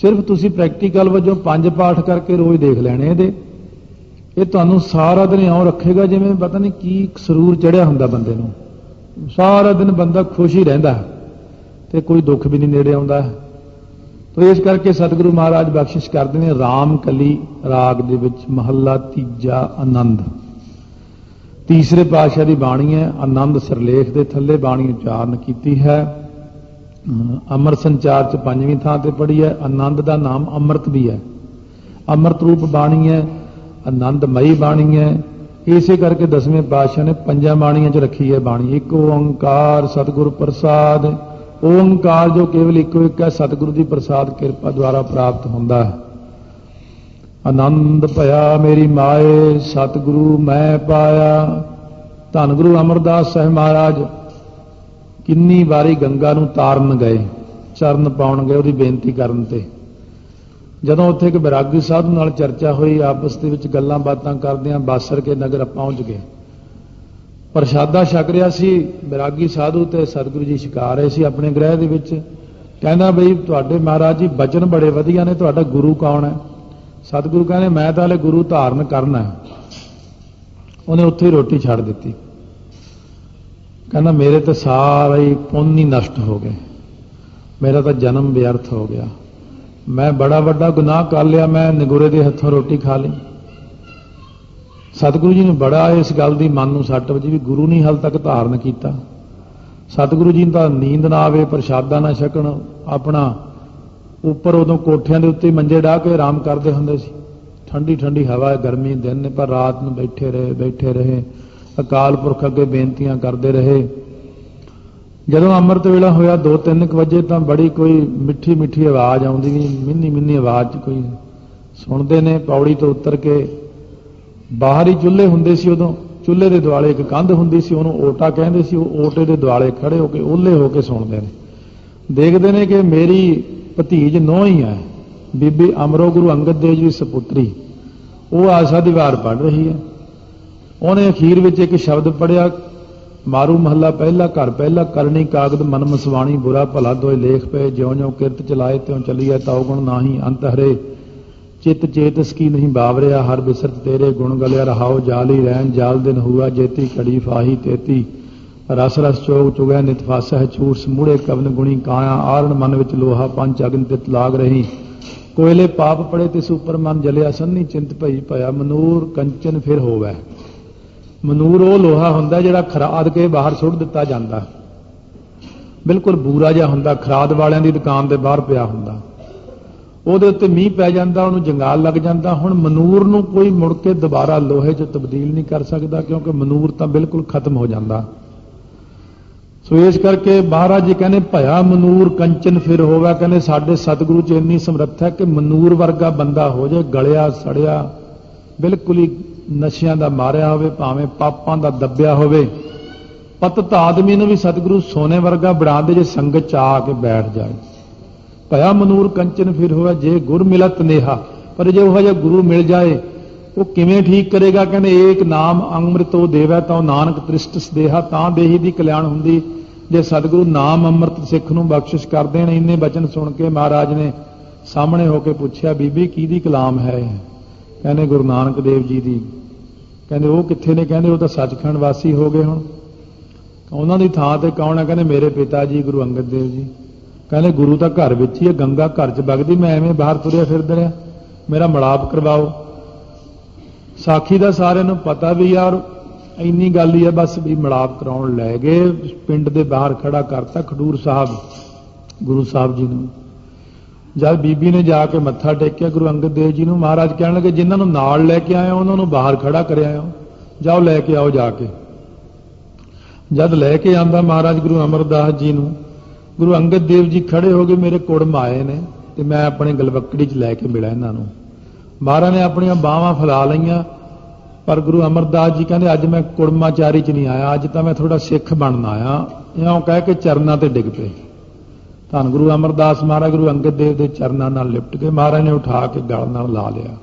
S1: ਸਿਰਫ ਤੁਸੀਂ ਪ੍ਰੈਕਟੀਕਲ ਵਜੋਂ ਪੰਜ ਪਾਠ ਕਰਕੇ ਰੋਜ਼ ਦੇਖ ਲੈਣੇ ਇਹਦੇ। ਇਹ ਤੁਹਾਨੂੰ ਸਾਰਾ ਦਿਨ ਇਉਂ ਰੱਖੇਗਾ ਜਿਵੇਂ ਪਤਾ ਨਹੀਂ ਕੀ ਸਰੂਰ ਚੜਿਆ ਹੁੰਦਾ ਬੰਦੇ ਨੂੰ। ਸਾਰਾ ਦਿਨ ਬੰਦਾ ਖੁਸ਼ ਹੀ ਰਹਿੰਦਾ ਤੇ ਕੋਈ ਦੁੱਖ ਵੀ ਨਹੀਂ ਨੇੜੇ ਆਉਂਦਾ ਤੋ ਇਸ ਕਰਕੇ ਸਤਿਗੁਰੂ ਮਹਾਰਾਜ ਬਖਸ਼ਿਸ਼ ਕਰਦੇ ਨੇ ਰਾਮ ਕਲੀ ਰਾਗ ਦੇ ਵਿੱਚ ਮਹੱਲਾ ਤੀਜਾ ਆਨੰਦ। ਤੀਸਰੇ ਪਾਤਸ਼ਾਹ ਦੀ ਬਾਣੀ ਹੈ, ਆਨੰਦ ਸਰਲੇਖ ਦੇ ਥੱਲੇ ਬਾਣੀ ਉਚਾਰਨ ਕੀਤੀ ਹੈ। ਅਮ ਅਮਰ ਸੰਚਾਰ ਚ ਪੰਜਵੀਂ ਥਾਂ ਤੇ ਪੜੀ ਹੈ, ਆਨੰਦ ਦਾ ਨਾਮ ਅੰਮ੍ਰਿਤ ਵੀ ਹੈ। ਅੰਮ੍ਰਿਤ ਰੂਪ ਬਾਣੀ ਹੈ, ਆਨੰਦਮਈ ਬਾਣੀ ਹੈ। ਇਸੇ ਕਰਕੇ ਦਸਵੇਂ ਪਾਤਸ਼ਾਹ ਨੇ ਪੰਜਾਂ ਬਾਣੀਆਂ 'ਚ ਰੱਖੀ ਹੈ ਬਾਣੀ। ਇੱਕ ਓੰਕਾਰ, ਸਤਿਗੁਰ ਪ੍ਰਸਾਦ। ਓੰਕਾਰ ਜੋ ਕੇਵਲ ਇੱਕੋ ਇੱਕ ਹੈ, ਸਤਿਗੁਰੂ ਦੀ ਪ੍ਰਸਾਦ ਕਿਰਪਾ ਦੁਆਰਾ ਪ੍ਰਾਪਤ ਹੁੰਦਾ ਹੈ। ਆਨੰਦ ਭਇਆ ਮੇਰੀ ਮਾਏ, ਸਤਿਗੁਰੂ ਮੈਂ ਪਾਇਆ। ਧੰਨ ਗੁਰੂ ਅਮਰਦਾਸ ਸਾਹਿਬ ਮਹਾਰਾਜ, ਕਿੰਨੀ ਵਾਰੀ ਗੰਗਾ ਨੂੰ ਤਾਰਨ ਗਏ, ਚਰਨ ਪਾਉਣ ਗਏ ਉਹਦੀ ਬੇਨਤੀ ਕਰਨ ਤੇ। ਜਦੋਂ ਉੱਥੇ ਇੱਕ ਬਿਰਾਗੀ ਸਾਧੂ ਨਾਲ ਚਰਚਾ ਹੋਈ, ਆਪਸ ਦੇ ਵਿੱਚ ਗੱਲਾਂ ਬਾਤਾਂ ਕਰਦਿਆਂ ਬਾਸਰ ਕੇ ਨਗਰ ਪਹੁੰਚ ਗਏ। ਪ੍ਰਸ਼ਾਦਾ ਛਕ ਰਿਹਾ ਸੀ ਬਿਰਾਗੀ ਸਾਧੂ ਤੇ ਸਤਿਗੁਰੂ ਜੀ ਛਕਾ ਰਹੇ ਸੀ ਆਪਣੇ ਗ੍ਰਹਿ ਦੇ ਵਿੱਚ। ਕਹਿੰਦਾ ਬਈ, ਤੁਹਾਡੇ ਮਹਾਰਾਜ ਜੀ ਬਚਨ ਬੜੇ ਵਧੀਆ ਨੇ, ਤੁਹਾਡਾ ਗੁਰੂ ਕੌਣ ਹੈ? ਸਤਿਗੁਰੂ ਕਹਿੰਦੇ, ਮੈਂ ਤਾਂ ਹਲੇ ਗੁਰੂ ਧਾਰਨ ਕਰਨਾ ਉਹਨੇ ਉੱਥੇ ਹੀ ਰੋਟੀ ਛੱਡ ਦਿੱਤੀ। ਕਹਿੰਦਾ, ਮੇਰੇ ਤੇ ਸਾਰੇ ਹੀ ਪੁੰਨ ਹੀ ਨਸ਼ਟ ਹੋ ਗਏ। ਮੇਰਾ ਤਾਂ ਜਨਮ ਵਿਅਰਥ ਹੋ ਗਿਆ। ਮੈਂ ਬੜਾ ਵੱਡਾ ਗੁਨਾਹ ਕਰ ਲਿਆ। ਮੈਂ ਨਿਗੁਰੇ ਦੇ ਹੱਥੋਂ ਰੋਟੀ ਖਾ ਲਈ। ਸਤਿਗੁਰੂ ਜੀ ਨੇ ਬੜਾ ਇਸ ਗੱਲ ਦੀ ਮਨ ਨੂੰ ਸੱਟ ਵਜੀ ਵੀ ਗੁਰੂ ਨਹੀਂ ਹਾਲ ਤੱਕ ਧਾਰਨ ਕੀਤਾ। ਸਤਿਗੁਰੂ ਜੀ ਦਾ ਨੀਂਦ ਨਾ ਆਵੇ, ਪ੍ਰਸ਼ਾਦਾ ਨਾ ਛਕਣ, ਆਪਣਾ ਉੱਪਰ ਉਦੋਂ ਕੋਠਿਆਂ ਦੇ ਉੱਤੇ ਮੰਜੇ ਢਾ ਕੇ ਆਰਾਮ ਕਰਦੇ ਹੁੰਦੇ ਸੀ। ਠੰਡੀ ਠੰਡੀ ਹਵਾ, ਗਰਮੀ ਦਿਨ ਨੇ, ਪਰ ਰਾਤ ਨੂੰ ਬੈਠੇ ਰਹੇ ਬੈਠੇ ਰਹੇ। ਅਕਾਲ ਪੁਰਖ ਅੱਗੇ ਬੇਨਤੀਆਂ ਕਰਦੇ ਰਹੇ। ਜਦੋਂ ਅੰਮ੍ਰਿਤ ਵੇਲਾ ਹੋਇਆ 2-3 ਵਜੇ ਤਾਂ ਬੜੀ ਕੋਈ ਮਿੱਠੀ ਮਿੱਠੀ ਆਵਾਜ਼ ਆਉਂਦੀ ਵੀ ਮਿੰਨੀ ਮਿੰਨੀ ਆਵਾਜ਼ ਕੋਈ ਸੁਣਦੇ ਨੇ, ਪੌੜੀ ਤੋਂ ਉਤਰ ਕੇ ਬਾਹਰੀ ਚੁੱਲ੍ਹੇ ਹੁੰਦੇ ਸੀ ਉਦੋਂ। ਚੁੱਲ੍ਹੇ ਦੇ ਦੁਆਲੇ ਇੱਕ ਕੰਧ ਹੁੰਦੀ ਸੀ, ਉਹਨੂੰ ਓਟਾ ਕਹਿੰਦੇ ਸੀ, ਉਹ ਓਟੇ ਦੇ ਦੁਆਲੇ ਖੜੇ ਹੋ ਕੇ ਓਲੇ ਹੋ ਕੇ ਸੁਣਦੇ ਨੇ। ਦੇਖਦੇ ਨੇ ਕਿ ਮੇਰੀ ਭਤੀਜ ਨੋ ਹੀ ਹੈ। ਬੀਬੀ ਅਮਰੋ ਗੁਰੂ ਅੰਗਦ ਦੇਵ ਜੀ ਦੀ ਸਪੁੱਤਰੀ। ਉਹ ਆਸਾ ਦੀਵਾਰ ਪੜ ਰਹੀ ਹੈ। ਉਹਨੇ ਅਖੀਰ ਵਿੱਚ ਇੱਕ ਸ਼ਬਦ ਪੜਿਆ ਮਾਰੂ ਮਹੱਲਾ ਪਹਿਲਾ ਘਰ ਪਹਿਲਾ ਕਰਨੀ ਕਾਗਦ ਮਨ ਮਸਵਾਣੀ, ਬੁਰਾ ਭਲਾ ਦੋਏ ਲੇਖ ਪਏ ਜਿਉਂ ਜਿਉਂ ਕਿਰਤ ਚਲਾਏ, ਤਿਉਂ ਚੱਲੀਐ ਤਾਉ ਗੁਣ ਨਾਹੀ ਅੰਤ ਹਰੇ। ਚਿਤ ਚੇਤਸ ਕੀ ਨਹੀਂ ਬਾਵਰਿਆ, ਹਰ ਬਿਸਰਤ ਤੇਰੇ ਗੁਣ ਗਲਿਆ ਰਹਾਉ ਹੀ ਰਹਿਣ, ਜਾਲ ਦਿਨ ਹੁਆ, ਜੇਤੀ ਘੜੀ ਫਾਹੀ ਤੇਤੀ। ਰਸ ਰਸ ਚੋਗ ਚੁਗੈ ਨਿਤ ਫਾਸਹਿ ਚੂਰ ਸਮੂੜੇ ਕਵਨ ਗੁਣੀ ਕਾਇਆ ਆਰਣ ਮਨ ਵਿੱਚ ਲੋਹਾ ਪੰਜ ਅਗਨ ਤਿਤ ਲਾਗ ਰਹੀ। ਕੋਇਲੇ ਪਾਪ ਪੜੇ ਤਿਸ ਉਪਰ ਮਨ ਜਲਿਆ, ਸੰਨੀ ਚਿੰਤ ਭਈ ਭਇਆ, ਮਨੂਰ ਕੰਚਨ ਫਿਰ ਹੋਵੇ। ਮਨੂਰ ਉਹ ਲੋਹਾ ਹੁੰਦਾ ਜਿਹੜਾ ਖਰਾਦ ਕੇ ਬਾਹਰ ਸੁੱਟ ਦਿੱਤਾ ਜਾਂਦਾ। ਬਿਲਕੁਲ ਬੂਰਾ ਜਿਹਾ ਹੁੰਦਾ, ਖਰਾਦ ਵਾਲਿਆਂ ਦੀ ਦੁਕਾਨ ਦੇ ਬਾਹਰ ਪਿਆ ਹੁੰਦਾ। ਉਹਦੇ ਉੱਤੇ ਮੀਂਹ ਪੈ ਜਾਂਦਾ, ਉਹਨੂੰ ਜੰਗਾਲ ਲੱਗ ਜਾਂਦਾ। ਹੁਣ ਮਨੂਰ ਨੂੰ ਕੋਈ ਮੁੜ ਕੇ ਦੁਬਾਰਾ ਲੋਹੇ 'ਚ ਤਬਦੀਲ ਨਹੀਂ ਕਰ ਸਕਦਾ, ਕਿਉਂਕਿ ਮਨੂਰ ਤਾਂ ਬਿਲਕੁਲ ਖਤਮ ਹੋ ਜਾਂਦਾ। ਸੋ ਇਸ ਕਰਕੇ ਮਹਾਰਾਜ ਜੀ ਕਹਿੰਦੇ, ਭਇਆ ਮਨੂਰ ਕੰਚਨ ਫਿਰ ਹੋਵੇ। ਕਹਿੰਦੇ, ਸਾਡੇ ਸਤਿਗੁਰੂ 'ਚ ਇੰਨੀ ਸਮਰੱਥ ਹੈ ਕਿ ਮਨੂਰ ਵਰਗਾ ਬੰਦਾ ਹੋ ਜਾਏ, ਗਲਿਆ, ਸੜਿਆ, ਬਿਲਕੁਲ ਹੀ ਨਸ਼ਿਆਂ ਦਾ ਮਾਰਿਆ ਹੋਵੇ, ਭਾਵੇਂ ਪਾਪਾਂ ਦਾ ਦੱਬਿਆ ਹੋਵੇ। ਪਤਤ ਆਦਮੀ ਨੂੰ ਵੀ ਸਤਿਗੁਰੂ ਸੋਨੇ ਵਰਗਾ ਬਣਾ ਦੇ ਜੇ ਸੰਗਤ ਚ ਆ ਕੇ ਬੈਠ ਜਾਏ। ਭਇਆ ਮਨੂਰ ਕੰਚਨ ਫਿਰ ਹੋਇਆ ਜੇ ਗੁਰ ਮਿਲਤ ਨੇਹਾ। ਪਰ ਜੇ ਉਹ ਜਿਹਾ ਗੁਰੂ ਮਿਲ ਜਾਏ, ਉਹ ਕਿਵੇਂ ਠੀਕ ਕਰੇਗਾ? ਕਹਿੰਦੇ, ਏਕ ਨਾਮ ਅੰਮ੍ਰਿਤੋ ਦੇਵੈ ਤਾਂ ਨਾਨਕ ਤ੍ਰਿਸ਼ਟਸ ਦੇਹਾ ਤਾਂ ਦੇਹੀ ਦੀ ਕਲਿਆਣ ਹੁੰਦੀ ਜੇ ਸਤਿਗੁਰੂ ਨਾਮ ਅੰਮ੍ਰਿਤ ਸਿੱਖ ਨੂੰ ਬਖਸ਼ਿਸ਼ ਕਰ ਦੇਣ ਇੰਨੇ ਬਚਨ ਸੁਣ ਕੇ ਮਹਾਰਾਜ ਨੇ ਸਾਹਮਣੇ ਹੋ ਕੇ ਪੁੱਛਿਆ, ਬੀਬੀ ਕਿਹਦੀ ਕਲਾਮ ਹੈ ਇਹ? ਕਹਿੰਦੇ ਗੁਰੂ ਨਾਨਕ ਦੇਵ ਜੀ ਦੀ। ਕਹਿੰਦੇ ਉਹ ਕਿੱਥੇ ਨੇ? ਕਹਿੰਦੇ ਉਹ ਤਾਂ ਸੱਚਖੰਡ ਵਾਸੀ ਹੋ ਗਏ ਹੁਣ। ਉਹਨਾਂ ਦੀ ਥਾਂ ਤੇ ਕੌਣ ਹੈ? ਕਹਿੰਦੇ ਮੇਰੇ ਪਿਤਾ ਜੀ, ਗੁਰੂ ਅੰਗਦ ਦੇਵ ਜੀ। ਕਹਿੰਦੇ ਗੁਰੂ ਤਾਂ ਘਰ ਵਿੱਚ ਹੀ ਹੈ, ਗੰਗਾ ਘਰ 'ਚ ਵਗਦੀ, ਮੈਂ ਐਵੇਂ ਬਾਹਰ ਤੁਰਿਆ ਫਿਰਦਾ ਰਿਹਾ। ਮੇਰਾ ਮਲਾਪ ਕਰਵਾਓ। ਸਾਖੀ ਦਾ ਸਾਰਿਆਂ ਨੂੰ ਪਤਾ ਵੀ ਯਾਰ ਇੰਨੀ ਗੱਲ ਹੀ ਹੈ ਬਸ ਵੀ ਮਲਾਪ ਕਰਾਉਣ ਲੈ ਗਏ। ਪਿੰਡ ਦੇ ਬਾਹਰ ਖੜਾ ਕਰਤਾ ਖਡੂਰ ਸਾਹਿਬ, ਗੁਰੂ ਸਾਹਿਬ ਜੀ ਨੂੰ। ਜਦ ਬੀਬੀ ਨੇ ਜਾ ਕੇ ਮੱਥਾ ਟੇਕਿਆ, ਗੁਰੂ ਅੰਗਦ ਦੇਵ ਜੀ ਨੂੰ, ਮਹਾਰਾਜ ਕਹਿਣ ਲੱਗੇ, ਜਿਨ੍ਹਾਂ ਨੂੰ ਨਾਲ ਲੈ ਕੇ ਆਇਆ ਉਹਨਾਂ ਨੂੰ ਬਾਹਰ ਖੜਾ ਕਰਿਆ ਜਾਓ, ਲੈ ਕੇ ਆਓ ਜਾ ਕੇ। ਜਦ ਲੈ ਕੇ ਆਂਦਾ ਮਹਾਰਾਜ ਗੁਰੂ ਅਮਰਦਾਸ ਜੀ ਨੂੰ, ਗੁਰੂ ਅੰਗਦ ਦੇਵ ਜੀ ਖੜੇ ਹੋ ਗਏ ਮੇਰੇ ਕੁੜਮ ਆਏ ਨੇ ਤੇ ਮੈਂ ਆਪਣੇ ਗਲਵੱਕੜੀ 'ਚ ਲੈ ਕੇ ਮਿਲਿਆ ਇਹਨਾਂ ਨੂੰ। ਮਹਾਰਾਜ ਨੇ ਆਪਣੀਆਂ ਬਾਹਾਂ ਫੈਲਾ ਲਈਆਂ। ਪਰ ਗੁਰੂ ਅਮਰਦਾਸ ਜੀ ਕਹਿੰਦੇ, ਅੱਜ ਮੈਂ ਕੁੜਮਾਚਾਰੀ 'ਚ ਨਹੀਂ ਆਇਆ, ਅੱਜ ਤਾਂ ਮੈਂ ਥੋੜਾ ਸਿੱਖ ਬਣਨਾ ਆਇਆ। ਇਉਂ ਕਹਿ ਕੇ ਚਰਨਾਂ ਤੇ ਡਿੱਗ ਪਏ। ਧੰਨ ਗੁਰੂ ਅਮਰਦਾਸ ਮਹਾਰਾਜ, ਗੁਰੂ ਅੰਗਦ ਦੇਵ ਦੇ ਚਰਨਾਂ ਨਾਲ ਲਿਪਟ ਕੇ ਮਹਾਰਾਜ ਨੇ ਉਠਾ ਕੇ ਗਲ ਨਾਲ ਲਾ ਲਿਆ।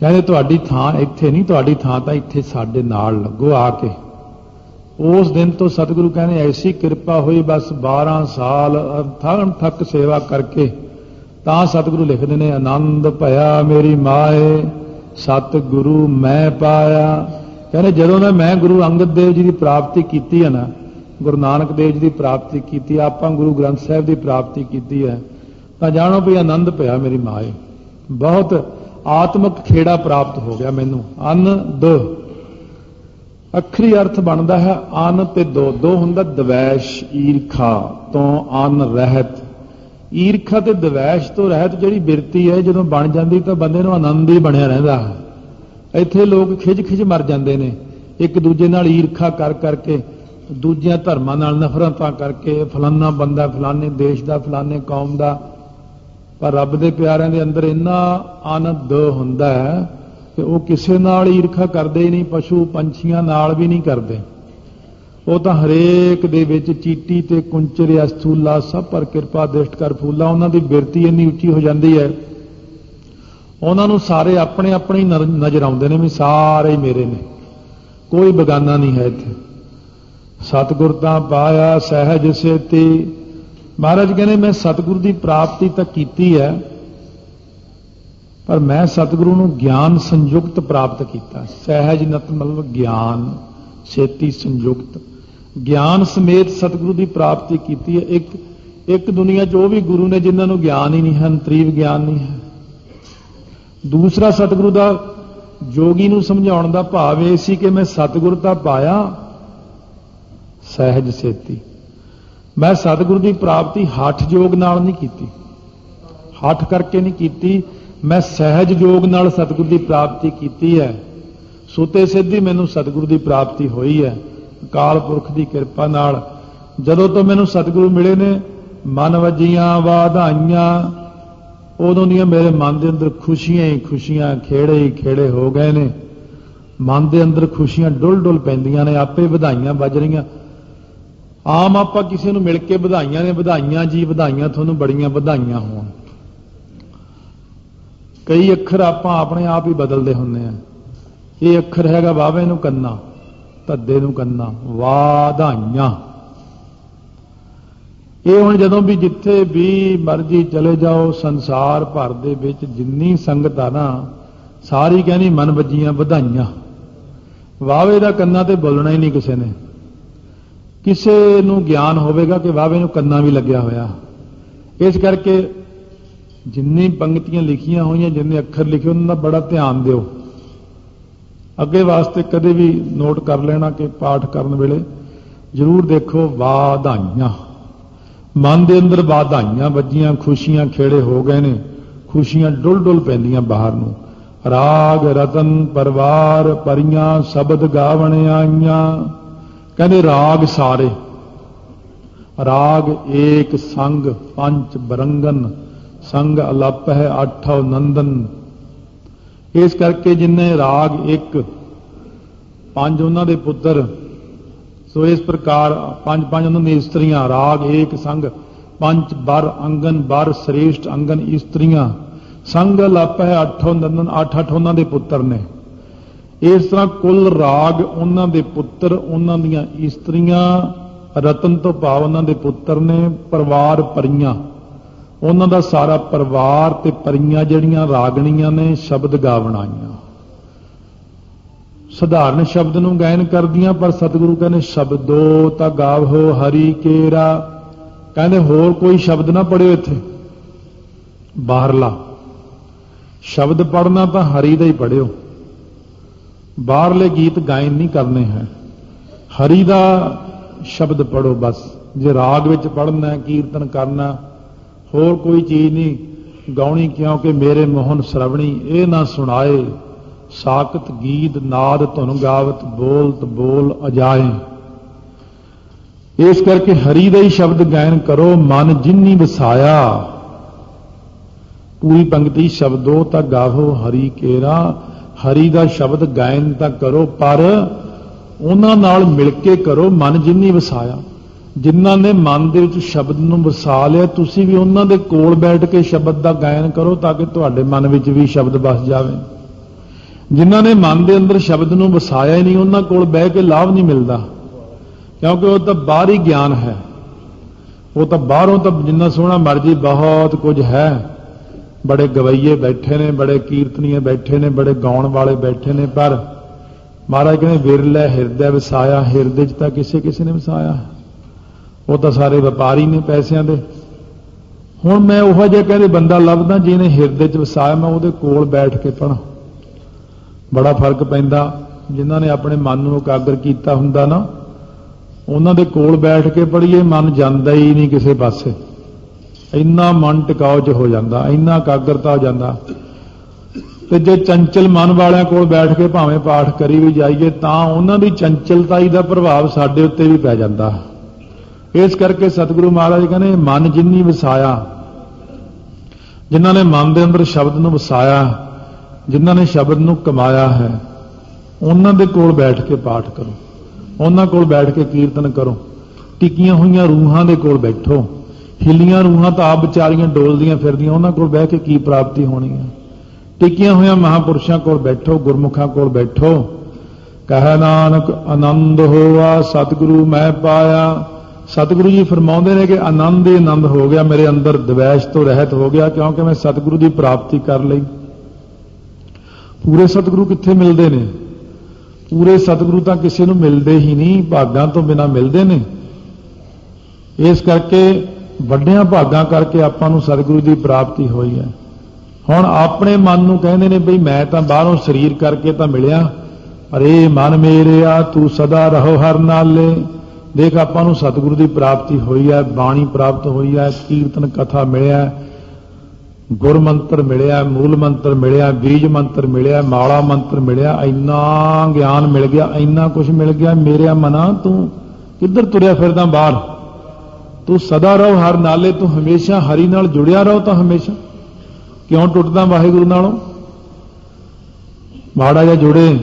S1: ਕਹਿੰਦੇ, ਤੁਹਾਡੀ ਥਾਂ ਇੱਥੇ ਨਹੀਂ, ਤੁਹਾਡੀ ਥਾਂ ਤਾਂ ਇੱਥੇ ਸਾਡੇ ਨਾਲ ਲੱਗੋ ਆ ਕੇ। ਉਸ ਦਿਨ ਤੋਂ ਸਤਿਗੁਰੂ ਕਹਿੰਦੇ, ਐਸੀ ਕਿਰਪਾ ਹੋਈ ਬਸ 12 ਸਾਲ ਅਰਥਾਂ ਥੱਕ ਸੇਵਾ ਕਰਕੇ ਤਾਂ ਸਤਿਗੁਰੂ ਲਿਖਦੇ ਨੇ, ਆਨੰਦ ਭਇਆ ਮੇਰੀ ਮਾਏ। ਸਤ ਗੁਰੂ ਮੈਂ ਪਾਇਆ। ਕਹਿੰਦੇ ਜਦੋਂ ਨਾ ਮੈਂ ਗੁਰੂ ਅੰਗਦ ਦੇਵ ਜੀ ਦੀ ਪ੍ਰਾਪਤੀ ਕੀਤੀ ਹੈ ਨਾ, ਗੁਰੂ ਨਾਨਕ ਦੇਵ ਜੀ ਦੀ ਪ੍ਰਾਪਤੀ ਕੀਤੀ, ਆਪਾਂ ਗੁਰੂ ਗ੍ਰੰਥ ਸਾਹਿਬ ਦੀ ਪ੍ਰਾਪਤੀ ਕੀਤੀ ਹੈ, ਤਾਂ ਜਾਣੋ ਵੀ ਆਨੰਦ ਪਿਆ ਮੇਰੀ ਮਾਏ ਬਹੁਤ ਆਤਮਿਕ ਖੇੜਾ ਪ੍ਰਾਪਤ ਹੋ ਗਿਆ ਮੈਨੂੰ। ਅੰਨ ਦ ਅਖਰੀ ਅਰਥ ਬਣਦਾ ਹੈ, ਅਨ ਤੇ ਦੋ ਦੋ ਹੁੰਦਾ ਦਵੈਸ਼, ਈਰਖਾ ਤੋਂ ਅਨ ਰਹਿਤ। ਈਰਖਾ ਤੇ ਦਵੈਸ਼ ਤੋਂ ਰਹਿਤ ਜਿਹੜੀ ਬਿਰਤੀ ਹੈ, ਜਦੋਂ ਬਣ ਜਾਂਦੀ ਤਾਂ ਬੰਦੇ ਨੂੰ ਆਨੰਦ ਹੀ ਬਣਿਆ ਰਹਿੰਦਾ। ਹੈ ਇੱਥੇ ਲੋਕ ਖਿਜ ਖਿਜ ਮਰ ਜਾਂਦੇ ਨੇ। ਇੱਕ ਦੂਜੇ ਨਾਲ ਈਰਖਾ ਕਰ ਕਰਕੇ, ਦੂਜਿਆਂ ਧਰਮਾਂ ਨਾਲ ਨਫ਼ਰਤਾਂ ਕਰਕੇ, ਫਲਾਨਾ ਬੰਦਾ, ਫਲਾਨੇ ਦੇਸ਼ ਦਾ, ਫਲਾਨੇ ਕੌਮ ਦਾ। ਪਰ ਰੱਬ ਦੇ ਪਿਆਰਿਆਂ ਦੇ ਅੰਦਰ ਇੰਨਾ ਆਨੰਦ ਹੁੰਦਾ ਹੈ ਕਿ ਉਹ ਕਿਸੇ ਨਾਲ ਈਰਖਾ ਕਰਦੇ ਹੀ ਨਹੀਂ, ਪਸ਼ੂ ਪੰਛੀਆਂ ਨਾਲ ਵੀ ਨਹੀਂ ਕਰਦੇ। ਉਹ ਤਾਂ ਹਰੇਕ ਦੇ ਵਿੱਚ ਚੀਟੀ ਤੇ ਕੁੰਚਰ, ਅਸਥੂਲਾ, ਸਭ ਪਰ ਕਿਰਪਾ ਦ੍ਰਿਸ਼ਟ ਕਰ ਫੂਲਾ, ਉਹਨਾਂ ਦੀ ਬਿਰਤੀ ਇੰਨੀ ਉੱਚੀ ਹੋ ਜਾਂਦੀ ਹੈ। ਉਹਨਾਂ ਨੂੰ ਸਾਰੇ ਆਪਣੇ ਆਪਣੇ ਨਜ਼ਰ ਆਉਂਦੇ ਨੇ ਵੀ ਸਾਰੇ ਹੀ ਮੇਰੇ ਨੇ। ਕੋਈ ਬਗਾਨਾ ਨਹੀਂ ਹੈ ਇੱਥੇ। ਸਤਿਗੁਰ ਤਾਂ ਪਾਇਆ ਸਹਿਜ ਸੇਤੀ। ਮਹਾਰਾਜ ਕਹਿੰਦੇ, ਮੈਂ ਸਤਿਗੁਰੂ ਦੀ ਪ੍ਰਾਪਤੀ ਤਾਂ ਕੀਤੀ ਹੈ, ਪਰ ਮੈਂ ਸਤਿਗੁਰੂ ਨੂੰ ਗਿਆਨ ਸੰਯੁਕਤ ਪ੍ਰਾਪਤ ਕੀਤਾ। ਸਹਿਜ ਨਤ ਮਤਲਬ ਗਿਆਨ ਛੇਤੀ ਸੰਯੁਕਤ। ਗਿਆਨ ਸਮੇਤ ਸਤਿਗੁਰੂ ਦੀ ਪ੍ਰਾਪਤੀ ਕੀਤੀ ਹੈ। ਇੱਕ ਇੱਕ ਦੁਨੀਆ 'ਚ ਉਹ ਵੀ ਗੁਰੂ ਨੇ ਜਿਨ੍ਹਾਂ ਨੂੰ ਗਿਆਨ ਹੀ ਨਹੀਂ ਹੈ, ਅੰਤਰੀਵ ਗਿਆਨ ਨਹੀਂ ਹੈ। ਦੂਸਰਾ ਸਤਿਗੁਰੂ ਦਾ ਜੋਗੀ ਨੂੰ ਸਮਝਾਉਣ ਦਾ ਭਾਵ ਇਹ ਸੀ ਕਿ ਮੈਂ ਸਤਿਗੁਰ ਤਾਂ ਪਾਇਆ, ਸਹਿਜ ਸੇਤੀ। ਮੈਂ ਸਤਿਗੁਰੂ ਦੀ ਪ੍ਰਾਪਤੀ ਹੱਠ ਯੋਗ ਨਾਲ ਨਹੀਂ ਕੀਤੀ। ਹੱਠ ਕਰਕੇ ਨਹੀਂ ਕੀਤੀ, ਮੈਂ ਸਹਿਜ ਯੋਗ ਨਾਲ ਸਤਿਗੁਰੂ ਦੀ ਪ੍ਰਾਪਤੀ ਕੀਤੀ ਹੈ। ਸੁਤੇ ਸਿੱਧੀ ਮੈਨੂੰ ਸਤਿਗੁਰੂ ਦੀ ਪ੍ਰਾਪਤੀ ਹੋਈ ਹੈ। ਅਕਾਲ ਪੁਰਖ ਦੀ ਕਿਰਪਾ ਨਾਲ ਜਦੋਂ ਤੋਂ ਮੈਨੂੰ ਸਤਿਗੁਰੂ ਮਿਲੇ ਨੇ, ਮਨ ਵਜੀਆਂ ਵਾਧਾਈਆਂ ਉਦੋਂ ਦੀਆਂ ਮੇਰੇ ਮਨ ਦੇ ਅੰਦਰ ਖੁਸ਼ੀਆਂ ਹੀ ਖੁਸ਼ੀਆਂ, ਖੇੜੇ ਹੀ ਖੇੜੇ ਹੋ ਗਏ ਨੇ। ਮਨ ਦੇ ਅੰਦਰ ਖੁਸ਼ੀਆਂ ਡੁੱਲ ਡੁੱਲ ਪੈਂਦੀਆਂ ਨੇ, ਆਪੇ ਵਧਾਈਆਂ ਵੱਜ ਰਹੀਆਂ। ਆਮ ਆਪਾਂ ਕਿਸੇ ਨੂੰ ਮਿਲ ਕੇ ਵਧਾਈਆਂ ਨੇ, ਵਧਾਈਆਂ ਜੀ, ਵਧਾਈਆਂ ਤੁਹਾਨੂੰ ਬੜੀਆਂ ਵਧਾਈਆਂ ਹੋਣ। ਕਈ ਅੱਖਰ ਆਪਾਂ ਆਪਣੇ ਆਪ ਹੀ ਬਦਲਦੇ ਹੁੰਦੇ ਆ। ਇਹ ਅੱਖਰ ਹੈਗਾ ਵਾਵੇ ਨੂੰ ਕੰਨਾ। ਧੱਦੇ ਨੂੰ ਕੰਨਾ, ਵਾਧਾਈਆਂ। ਇਹ ਹੁਣ ਜਦੋਂ ਵੀ ਜਿੱਥੇ ਵੀ ਮਰਜ਼ੀ ਚਲੇ ਜਾਓ, ਸੰਸਾਰ ਭਰ ਦੇ ਵਿੱਚ ਜਿੰਨੀ ਸੰਗਤ ਆ ਨਾ, ਸਾਰੀ ਕਹਿੰਦੀ ਮਨ ਵੱਜੀਆਂ ਵਧਾਈਆਂ। ਵਾਵੇ ਦਾ ਕੰਨਾ ਤੇ ਬੋਲਣਾ ਹੀ ਨਹੀਂ ਕਿਸੇ ਨੇ। ਕਿਸੇ ਨੂੰ ਗਿਆਨ ਹੋਵੇਗਾ ਕਿ ਵਾਵੇ ਨੂੰ ਕੰਨਾਂ ਵੀ ਲੱਗਿਆ ਹੋਇਆ। ਇਸ ਕਰਕੇ ਜਿੰਨੀ ਪੰਕਤੀਆਂ ਲਿਖੀਆਂ ਹੋਈਆਂ, ਜਿੰਨੇ ਅੱਖਰ ਲਿਖੇ, ਉਹਨਾਂ ਦਾ ਬੜਾ ਧਿਆਨ ਦਿਓ। ਅੱਗੇ ਵਾਸਤੇ ਕਦੇ ਵੀ ਨੋਟ ਕਰ ਲੈਣਾ ਕਿ ਪਾਠ ਕਰਨ ਵੇਲੇ ਜ਼ਰੂਰ ਦੇਖੋ ਵਾਧਾਈਆਂ। ਮਨ ਦੇ ਅੰਦਰ ਵਾਧਾਈਆਂ ਵੱਜੀਆਂ, ਖੁਸ਼ੀਆਂ ਖੇੜੇ ਹੋ ਗਏ ਨੇ, ਖੁਸ਼ੀਆਂ ਡੁੱਲ ਡੁੱਲ ਪੈਂਦੀਆਂ ਬਾਹਰ ਨੂੰ। ਰਾਗ, ਰਤਨ, ਪਰਵਾਰ, ਪਰੀਆਂ, ਸ਼ਬਦ ਗਾਵਣ ਆਈਆਂ। ਕਹਿੰਦੇ ਰਾਗ ਸਾਰੇ। ਰਾਗ, ਏਕ ਸੰਗ, ਪੰਜ ਬਰੰਗਨ। ਸੰਗ ਅਲਪ ਹੈ ਆਠੋ ਨੰਦਨ। ਇਸ ਕਰਕੇ ਜਿਨਨੇ ਰਾਗ ਇੱਕ, ਪੰਜ ਉਹਨਾਂ ਦੇ ਪੁੱਤਰ, ਸੋ ਇਸ ਪ੍ਰਕਾਰ ਪੰਜ ਪੰਜ ਉਹਨਾਂ ਦੀਆਂ ਇਸਤਰੀਆਂ, ਰਾਗ, ਏਕ, ਸੰਗ, ਪੰਜ ਬਰ, ਅੰਗਨ, ਬਰ, ਸ੍ਰੇਸ਼ਟ, ਅੰਗਨ, ਇਸਤਰੀਆਂ, ਸੰਗ ਲਪ ਹੈ ਅੱਠੋ ਨੰਦਨ ਅੱਠ ਅੱਠ ਉਹਨਾਂ ਦੇ ਪੁੱਤਰ ਨੇ। ਇਸ ਤਰ੍ਹਾਂ ਕੁੱਲ ਰਾਗ ਉਹਨਾਂ ਦੇ ਪੁੱਤਰ, ਉਹਨਾਂ ਦੀਆਂ ਇਸਤਰੀਆਂ, ਰਤਨ ਤੋਂ ਭਾਵ ਉਹਨਾਂ ਦੇ ਪੁੱਤਰ ਨੇ, ਪਰਿਵਾਰ ਪਰੀਆਂ ਉਹਨਾਂ ਦਾ ਸਾਰਾ ਪਰਿਵਾਰ ਤੇ ਪਰੀਆਂ ਜਿਹੜੀਆਂ ਰਾਗਣੀਆਂ ਨੇ ਸ਼ਬਦ ਗਾਵਣ ਆਈਆਂ ਸਧਾਰਨ ਸ਼ਬਦ ਨੂੰ ਗਾਇਨ ਕਰਦੀਆਂ, ਪਰ ਸਤਿਗੁਰੂ ਕਹਿੰਦੇ, ਸ਼ਬਦੋ ਤਾਂ ਗਾਵੋ, ਹਰੀ ਕੇਰਾ। ਕਹਿੰਦੇ, ਹੋਰ ਕੋਈ ਸ਼ਬਦ ਨਾ ਪੜਿਓ ਇੱਥੇ। ਬਾਹਰਲਾ। ਸ਼ਬਦ ਪੜਨਾ ਤਾਂ ਹਰੀ ਦਾ ਹੀ ਪੜਿਓ ਬਾਹਰਲੇ ਗੀਤ ਗਾਇਨ ਨਹੀਂ ਕਰਨੇ ਹੈ। ਹਰੀ ਦਾ ਸ਼ਬਦ ਪੜੋ ਬਸ। ਜੇ ਰਾਗ ਵਿੱਚ ਪੜਨਾ ਹੈ, ਕੀਰਤਨ ਕਰਨਾ ਹੋਰ ਕੋਈ ਚੀਜ਼ ਨਹੀਂ। ਗਾਉਣੀ ਕਿਉਂਕਿ ਮੇਰੇ ਮੋਹਨ ਸਰਵਣੀ, ਇਹ ਨਾ ਸੁਣਾਏ। ਸਾਕਤ ਗੀਤ, ਨਾਦ, ਧੁਨ ਗਾਵਤ ਬੋਲਤ ਬੋਲ ਅਜਾਏ। ਇਸ ਕਰਕੇ ਹਰੀ ਦਾ ਹੀ ਸ਼ਬਦ ਗਾਇਨ ਕਰੋ, ਮਨ ਜਿੰਨੀ ਵਸਾਇਆ। ਪੂਰੀ ਪੰਕਤੀ ਸ਼ਬਦੋ ਤਾਂ ਗਾਵੋ, ਹਰੀ ਕੇਰਾ। ਹਰੀ ਦਾ ਸ਼ਬਦ ਗਾਇਨ ਤਾਂ ਕਰੋ, ਪਰ ਉਹਨਾਂ ਨਾਲ ਮਿਲ ਕੇ ਕਰੋ, ਮਨ ਜਿੰਨੀ ਵਸਾਇਆ। ਜਿਨ੍ਹਾਂ ਨੇ ਮਨ ਦੇ ਵਿੱਚ ਸ਼ਬਦ ਨੂੰ ਵਸਾ ਲਿਆ, ਤੁਸੀਂ ਵੀ ਉਹਨਾਂ ਦੇ ਕੋਲ ਬੈਠ ਕੇ ਸ਼ਬਦ ਦਾ ਗਾਇਨ ਕਰੋ ਤਾਂ ਕਿ ਤੁਹਾਡੇ ਮਨ ਵਿੱਚ ਵੀ ਸ਼ਬਦ ਵਸ ਜਾਵੇ। ਜਿਨ੍ਹਾਂ ਨੇ ਮਨ ਦੇ ਅੰਦਰ ਸ਼ਬਦ ਨੂੰ ਵਸਾਇਆ ਹੀ ਨਹੀਂ, ਉਹਨਾਂ ਕੋਲ ਬਹਿ ਕੇ ਲਾਭ ਨਹੀਂ ਮਿਲਦਾ। ਕਿਉਂਕਿ ਉਹ ਤਾਂ ਬਾਹਰੀ ਗਿਆਨ ਹੈ। ਉਹ ਤਾਂ ਬਾਹਰੋਂ ਤਾਂ ਜਿੰਨਾ ਸੋਹਣਾ ਮਰਜ਼ੀ, ਬਹੁਤ ਕੁਝ ਹੈ। ਬੜੇ ਗਵਈਏ ਬੈਠੇ ਨੇ, ਬੜੇ ਕੀਰਤਨੀਏ ਬੈਠੇ ਨੇ, ਬੜੇ ਗਾਉਣ ਵਾਲੇ ਬੈਠੇ ਨੇ, ਪਰ ਮਹਾਰਾਜ ਕਹਿੰਦੇ, ਵਿਰਲੇ ਹਿਰਦੈ ਵਸਾਇਆ, ਹਿਰਦੇ 'ਚ ਤਾਂ ਕਿਸੇ ਕਿਸੇ ਨੇ ਵਸਾਇਆ। ਉਹ ਤਾਂ ਸਾਰੇ ਵਪਾਰੀ ਨੇ ਪੈਸਿਆਂ ਦੇ। ਹੁਣ ਮੈਂ ਉਹੋ ਜਿਹਾ ਕਹਿੰਦੇ ਬੰਦਾ ਲੱਭਦਾ ਜਿਹਨੇ ਹਿਰਦੇ 'ਚ ਵਸਾਇਆ, ਮੈਂ ਉਹਦੇ ਕੋਲ ਬੈਠ ਕੇ ਪੜਾਂ ਬੜਾ ਫ਼ਰਕ ਪੈਂਦਾ, ਜਿਨ੍ਹਾਂ ਨੇ ਆਪਣੇ ਮਨ ਨੂੰ ਇਕਾਗਰ ਕੀਤਾ ਹੁੰਦਾ ਨਾ, ਉਹਨਾਂ ਦੇ ਕੋਲ ਬੈਠ ਕੇ ਪੜ੍ਹੀਏ, ਮਨ ਜਾਂਦਾ ਹੀ ਨਹੀਂ ਕਿਸੇ ਪਾਸੇ। ਇੰਨਾ ਮਨ ਟਿਕਾਉ 'ਚ ਹੋ ਜਾਂਦਾ, ਇੰਨਾ ਇਕਾਗਰਤਾ ਹੋ ਜਾਂਦਾ। ਤੇ ਜੇ ਚੰਚਲ ਮਨ ਵਾਲਿਆਂ ਕੋਲ ਬੈਠ ਕੇ ਭਾਵੇਂ ਪਾਠ ਕਰੀ ਵੀ ਜਾਈਏ, ਤਾਂ ਉਹਨਾਂ ਦੀ ਚੰਚਲਤਾ ਹੀ ਦਾ ਪ੍ਰਭਾਵ ਸਾਡੇ ਉੱਤੇ ਵੀ ਪੈ ਜਾਂਦਾ। ਇਸ ਕਰਕੇ ਸਤਿਗੁਰੂ ਮਹਾਰਾਜ ਕਹਿੰਦੇ, ਮਨ ਜਿੰਨੀ ਵਸਾਇਆ, ਜਿਨ੍ਹਾਂ ਨੇ ਮਨ ਦੇ ਅੰਦਰ ਸ਼ਬਦ ਨੂੰ ਵਸਾਇਆ, ਜਿਨ੍ਹਾਂ ਨੇ ਸ਼ਬਦ ਨੂੰ ਕਮਾਇਆ ਹੈ, ਉਹਨਾਂ ਦੇ ਕੋਲ ਬੈਠ ਕੇ ਪਾਠ ਕਰੋ, ਉਹਨਾਂ ਕੋਲ ਬੈਠ ਕੇ ਕੀਰਤਨ ਕਰੋ, ਟਿਕੀਆਂ ਹੋਈਆਂ ਰੂਹਾਂ ਦੇ ਕੋਲ ਬੈਠੋ, ਹਿੱਲੀਆਂ ਰੂਹਾਂ ਤਾਂ ਆਪ ਵਿਚਾਰੀਆਂ ਡੋਲਦੀਆਂ ਫਿਰਦੀਆਂ, ਉਹਨਾਂ ਕੋਲ ਬਹਿ ਕੇ ਕੀ ਪ੍ਰਾਪਤੀ ਹੋਣੀ ਹੈ? ਟਿਕੀਆਂ ਹੋਈਆਂ ਮਹਾਪੁਰਸ਼ਾਂ ਕੋਲ ਬੈਠੋ, ਗੁਰਮੁਖਾਂ ਕੋਲ ਬੈਠੋ, ਕਹੈ ਨਾਨਕ ਆਨੰਦ ਹੋਆ, ਸਤਿਗੁਰੂ ਮੈਂ ਪਾਇਆ ਸਤਿਗੁਰੂ ਜੀ ਫਰਮਾਉਂਦੇ ਨੇ ਕਿ ਆਨੰਦ ਹੀ ਆਨੰਦ ਹੋ ਗਿਆ, ਮੇਰੇ ਅੰਦਰ ਦਵੈਸ਼ ਤੋਂ ਰਹਿਤ ਹੋ ਗਿਆ, ਕਿਉਂਕਿ ਮੈਂ ਸਤਿਗੁਰੂ ਦੀ ਪ੍ਰਾਪਤੀ ਕਰ ਲਈ। ਪੂਰੇ ਸਤਿਗੁਰੂ ਕਿੱਥੇ ਮਿਲਦੇ ਨੇ? ਪੂਰੇ ਸਤਿਗੁਰੂ ਤਾਂ ਕਿਸੇ ਨੂੰ ਮਿਲਦੇ ਹੀ ਨਹੀਂ, ਭਾਗਾਂ ਤੋਂ ਬਿਨਾ ਮਿਲਦੇ ਨੇ। ਇਸ ਕਰਕੇ ਵੱਡਿਆਂ ਭਾਗਾਂ ਕਰਕੇ ਆਪਾਂ ਨੂੰ ਸਤਿਗੁਰੂ ਦੀ ਪ੍ਰਾਪਤੀ ਹੋਈ ਹੈ। ਹੁਣ ਆਪਣੇ ਮਨ ਨੂੰ ਕਹਿੰਦੇ ਨੇ ਬਈ ਮੈਂ ਤਾਂ ਬਾਹਰੋਂ ਸਰੀਰ ਕਰਕੇ ਤਾਂ ਮਿਲਿਆ ਅਰੇ ਮਨ ਮੇਰਿਆ ਤੂੰ ਸਦਾ ਰਹੋ ਹਰ ਨਾਲੇ। ਦੇਖ, ਆਪਾਂ ਨੂੰ ਸਤਿਗੁਰੂ ਦੀ ਪ੍ਰਾਪਤੀ ਹੋਈ ਹੈ, ਬਾਣੀ ਪ੍ਰਾਪਤ ਹੋਈ ਹੈ, ਕੀਰਤਨ ਕਥਾ ਮਿਲਿਆ, ਗੁਰ ਮੰਤਰ ਮਿਲਿਆ, ਮੂਲ ਮੰਤਰ ਮਿਲਿਆ, ਬੀਜ ਮੰਤਰ ਮਿਲਿਆ, ਮਾਲਾ ਮੰਤਰ ਮਿਲਿਆ, ਇੰਨਾ ਗਿਆਨ ਮਿਲ ਗਿਆ, ਇੰਨਾ ਕੁਝ ਮਿਲ ਗਿਆ, ਮੇਰੇ ਮਨਾ ਤੂੰ ਕਿੱਧਰ ਤੁਰਿਆ ਫਿਰਦਾ ਬਾਹਰ? ਤੂੰ ਸਦਾ ਰਹੋ ਹਰ ਨਾਲੇ, ਤੂੰ ਹਮੇਸ਼ਾ ਹਰੀ ਨਾਲ ਜੁੜਿਆ ਰਹੋ ਤਾਂ ਹਮੇਸ਼ਾ। ਕਿਉਂ ਟੁੱਟਦਾ ਵਾਹਿਗੁਰੂ ਨਾਲੋਂ? ਮਾੜਾ ਜਿਹਾ ਜੁੜੇ।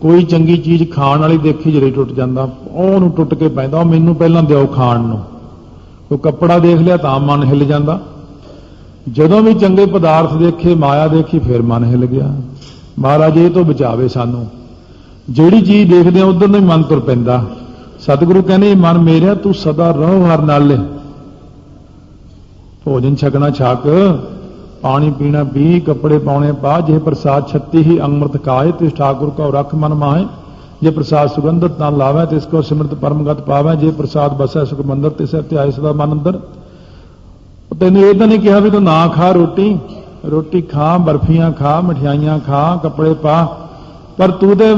S1: ਕੋਈ ਚੰਗੀ ਚੀਜ਼ ਖਾਣ ਵਾਲੀ ਦੇਖੀ ਜਿਹੜੇ ਟੁੱਟ ਜਾਂਦਾ, ਉਹਨੂੰ ਟੁੱਟ ਕੇ ਪੈਂਦਾ, ਉਹ ਮੈਨੂੰ ਪਹਿਲਾਂ ਦਿਓ ਖਾਣ ਨੂੰ। ਕੋਈ ਕੱਪੜਾ ਦੇਖ ਲਿਆ ਤਾਂ ਮਨ ਹਿੱਲ ਜਾਂਦਾ। ਜਦੋਂ ਵੀ ਚੰਗੇ ਪਦਾਰਥ ਦੇਖੇ, ਮਾਇਆ ਦੇਖੀ, ਫਿਰ ਮਨ ਹਿੱਲ ਗਿਆ। ਮਹਾਰਾਜ, ਇਹ ਤੋਂ ਬਚਾਵੇ ਸਾਨੂੰ। ਜਿਹੜੀ ਚੀਜ਼ ਦੇਖਦੇ ਆ ਉਧਰ ਨੂੰ ਹੀ ਮਨ ਤੁਰ ਪੈਂਦਾ। ਸਤਿਗੁਰੂ ਕਹਿੰਦੇ ਮਨ ਮੇਰਿਆ, ਤੂੰ ਸਦਾ ਰਹੋ ਹਰ ਨਾਲੇ। ਭੋਜਨ ਛਕਣਾ ਛਕ। ਪਾਣੀ ਪੀਣਾ ਪੀ ਕੱਪੜੇ ਪਾਉਣੇ ਪਾ, ਜੇ ਪ੍ਰਸਾਦ 36 ਹੀ ਅੰਮ੍ਰਿਤ ਕਾਏ ਤਿਸ ਠਾਕੁਰ ਕੋ ਰਖ ਮਨ ਮਾਹੇ। ਜੇ ਪ੍ਰਸਾਦ ਸੁਗੰਧਤ ਨਾ ਲਾਵੇ ਤਿਸ ਕੋ ਸਿਮਰਤ ਪਰਮਗਤ ਪਾਵੇ। ਜੇ ਪ੍ਰਸਾਦ ਬਸੈ ਸੁਖ ਮੰਦਰ ਤਿਸ ਧਿਆਇ ਸਦਾ ਮਨ ਅੰਦਰ। ਤੈਨੂੰ ਇਹ ਤਾਂ ਨਹੀਂ ਕਿਹਾ ਵੀ ਤੂੰ ਨਾ ਖਾ ਰੋਟੀ। ਰੋਟੀ ਖਾ, ਬਰਫੀਆਂ ਖਾ, ਮਠਿਆਈਆਂ ਖਾ, ਕੱਪੜੇ ਪਾ। ਪਰ ਤੂੰ ਤੇ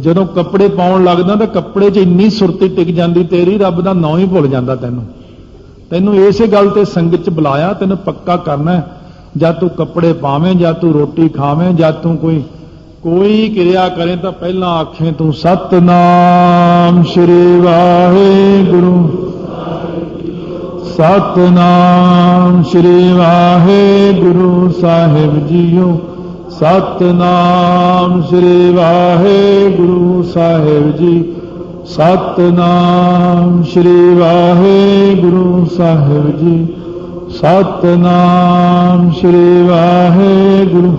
S1: ਜਦੋਂ ਕੱਪੜੇ ਪਾਉਣ ਲੱਗਦਾ ਤਾਂ ਕੱਪੜੇ 'ਚ ਇੰਨੀ ਸੁਰਤੀ ਟਿਕ ਜਾਂਦੀ, ਤੇਰੀ ਰੱਬ ਦਾ ਨਾਂ ਹੀ ਭੁੱਲ ਜਾਂਦਾ ਤੈਨੂੰ। ਤੈਨੂੰ ਇਸੇ ਗੱਲ ਤੇ ਸੰਗਤ 'ਚ ਬੁਲਾਇਆ, ਤੈਨੂੰ ਪੱਕਾ ਕਰਨਾ ਹੈ। ਜਦ ਤੂੰ ਕੱਪੜੇ ਪਾਵੇਂ, ਜਾਂ ਤੂੰ ਰੋਟੀ ਖਾਵੇਂ, ਜਾਂ ਤੂੰ ਕੋਈ ਕੋਈ ਕਿਰਿਆ ਕਰੇ ਤਾਂ ਪਹਿਲਾਂ ਆਖੇ ਤੂੰ ਸਤਨਾਮ ਸ਼੍ਰੀ ਵਾਹਿਗੁਰੂ। ਸਤਨਾਮ ਸ਼੍ਰੀ ਵਾਹਿਗੁਰੂ ਸਾਹਿਬ ਜੀਓ। ਸਤਨਾਮ ਸ਼੍ਰੀ ਵਾਹਿਗੁਰੂ ਸਾਹਿਬ ਜੀ। ਸਤਨਾਮ ਸ਼੍ਰੀ ਵਾਹਿਗੁਰੂ ਸਾਹਿਬ ਜੀ। ਸਤਨਾਮ ਸ਼੍ਰੀ ਵਾਹਿਗੁਰੂ।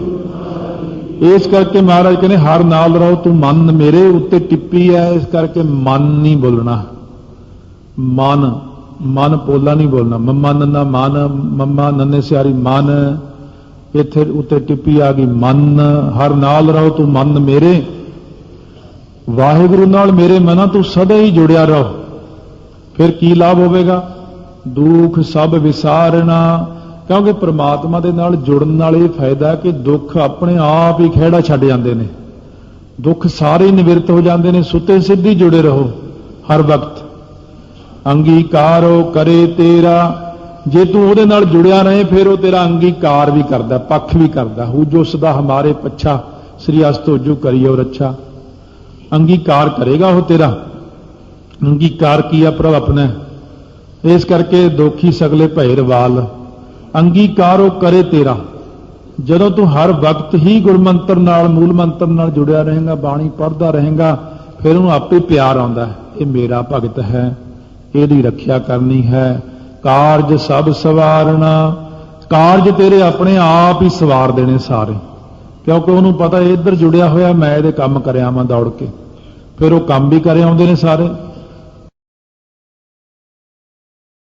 S1: ਇਸ ਕਰਕੇ ਮਹਾਰਾਜ ਕਹਿੰਦੇ, ਹਰ ਨਾਲ ਰਹੋ, ਤੂੰ ਮਨ ਮੇਰੇ ਉੱਤੇ ਟਿੱਪੀ ਹੈ ਇਸ ਕਰਕੇ ਮਨ ਨਹੀਂ ਬੋਲਣਾ। ਮਨ ਮਨ ਪੋਲਾ ਨਹੀਂ ਬੋਲਣਾ। ਮੰਮਾ ਨੰਨਾ ਮਨ, ਮੰਮਾ ਨੰਨੇ ਸਿਆਰੀ ਮਨ, ਇੱਥੇ ਉੱਤੇ ਟਿੱਪੀ ਆ ਗਈ, ਮਨ, ਹਰ ਨਾਲ ਰਹੋ, ਤੂੰ ਮਨ ਮੇਰੇ। ਵਾਹਿਗੁਰੂ ਨਾਲ ਮੇਰੇ ਮਨਾਂ, ਤੂੰ ਸਦਾ ਹੀ ਜੁੜਿਆ ਰਹੋ। ਫਿਰ ਕੀ ਲਾਭ ਹੋਵੇਗਾ? ਦੁੱਖ ਸਭ ਵਿਸਾਰਨਾ, ਕਿਉਂਕਿ ਪ੍ਰਮਾਤਮਾ ਦੇ ਨਾਲ ਜੁੜਨ ਨਾਲ ਇਹ ਫਾਇਦਾ ਕਿ ਦੁੱਖ ਆਪਣੇ ਆਪ ਹੀ ਖਿਹੜਾ ਛੱਡ ਜਾਂਦੇ ਨੇ। ਦੁੱਖ ਸਾਰੇ ਹੀ ਨਿਵਰਤ ਹੋ ਜਾਂਦੇ ਨੇ, ਸੁੱਤੇ ਸਿੱਧੀ ਜੁੜੇ ਰਹੋ ਹਰ ਵਕਤ। ਅੰਗੀਕਾਰੋ ਕਰੇ ਤੇਰਾ, ਜੇ ਤੂੰ ਉਹਦੇ ਨਾਲ ਜੁੜਿਆ ਰਹੇ, ਫਿਰ ਉਹ ਤੇਰਾ ਅੰਗੀਕਾਰ ਵੀ ਕਰਦਾ, ਪੱਖ ਵੀ ਕਰਦਾ। ਹੂ ਜੋ ਸਦਾ ਹਮਾਰੇ ਪੱਛਾ, ਸ੍ਰੀ ਅਸਤੋ ਜੋ ਕਰੀਓ ਰੱਛਾ। ਅੰਗੀਕਾਰ ਕਰੇਗਾ ਉਹ ਤੇਰਾ। ਅੰਗੀਕਾਰ ਕੀਆ ਪ੍ਰਭ ਆਪਣਾ? ਇਸ ਕਰਕੇ ਦੋਖੀ ਸਗਲੇ ਭੈ ਰਵਾਲ, ਅੰਗੀਕਾਰ ਉਹ ਕਰੇ ਤੇਰਾ। ਜਦੋਂ ਤੂੰ ਹਰ ਵਕਤ ਹੀ ਗੁਰਮੰਤਰ ਨਾਲ, ਮੂਲ ਮੰਤਰ ਨਾਲ ਜੁੜਿਆ ਰਹੇਗਾ, ਬਾਣੀ ਪੜ੍ਹਦਾ ਰਹੇਗਾ, ਫਿਰ ਉਹਨੂੰ ਆਪੇ ਪਿਆਰ ਆਉਂਦਾ ਇਹ ਮੇਰਾ ਭਗਤ ਹੈ, ਇਹਦੀ ਰੱਖਿਆ ਕਰਨੀ ਹੈ। ਕਾਰਜ ਸਭ ਸਵਾਰਣਾ ਕਾਰਜ ਤੇਰੇ ਆਪਣੇ ਆਪ ਹੀ ਸਵਾਰ ਦੇਣੇ ਸਾਰੇ। ਕਿਉਂਕਿ ਉਹਨੂੰ ਪਤਾ ਇੱਧਰ ਜੁੜਿਆ ਹੋਇਆ, ਮੈਂ ਇਹਦੇ ਕੰਮ ਕਰਿਆ ਮੈਂ ਦੌੜ ਕੇ। ਫਿਰ ਉਹ ਕੰਮ ਵੀ ਕਰੇ ਆਉਂਦੇ ਨੇ ਸਾਰੇ।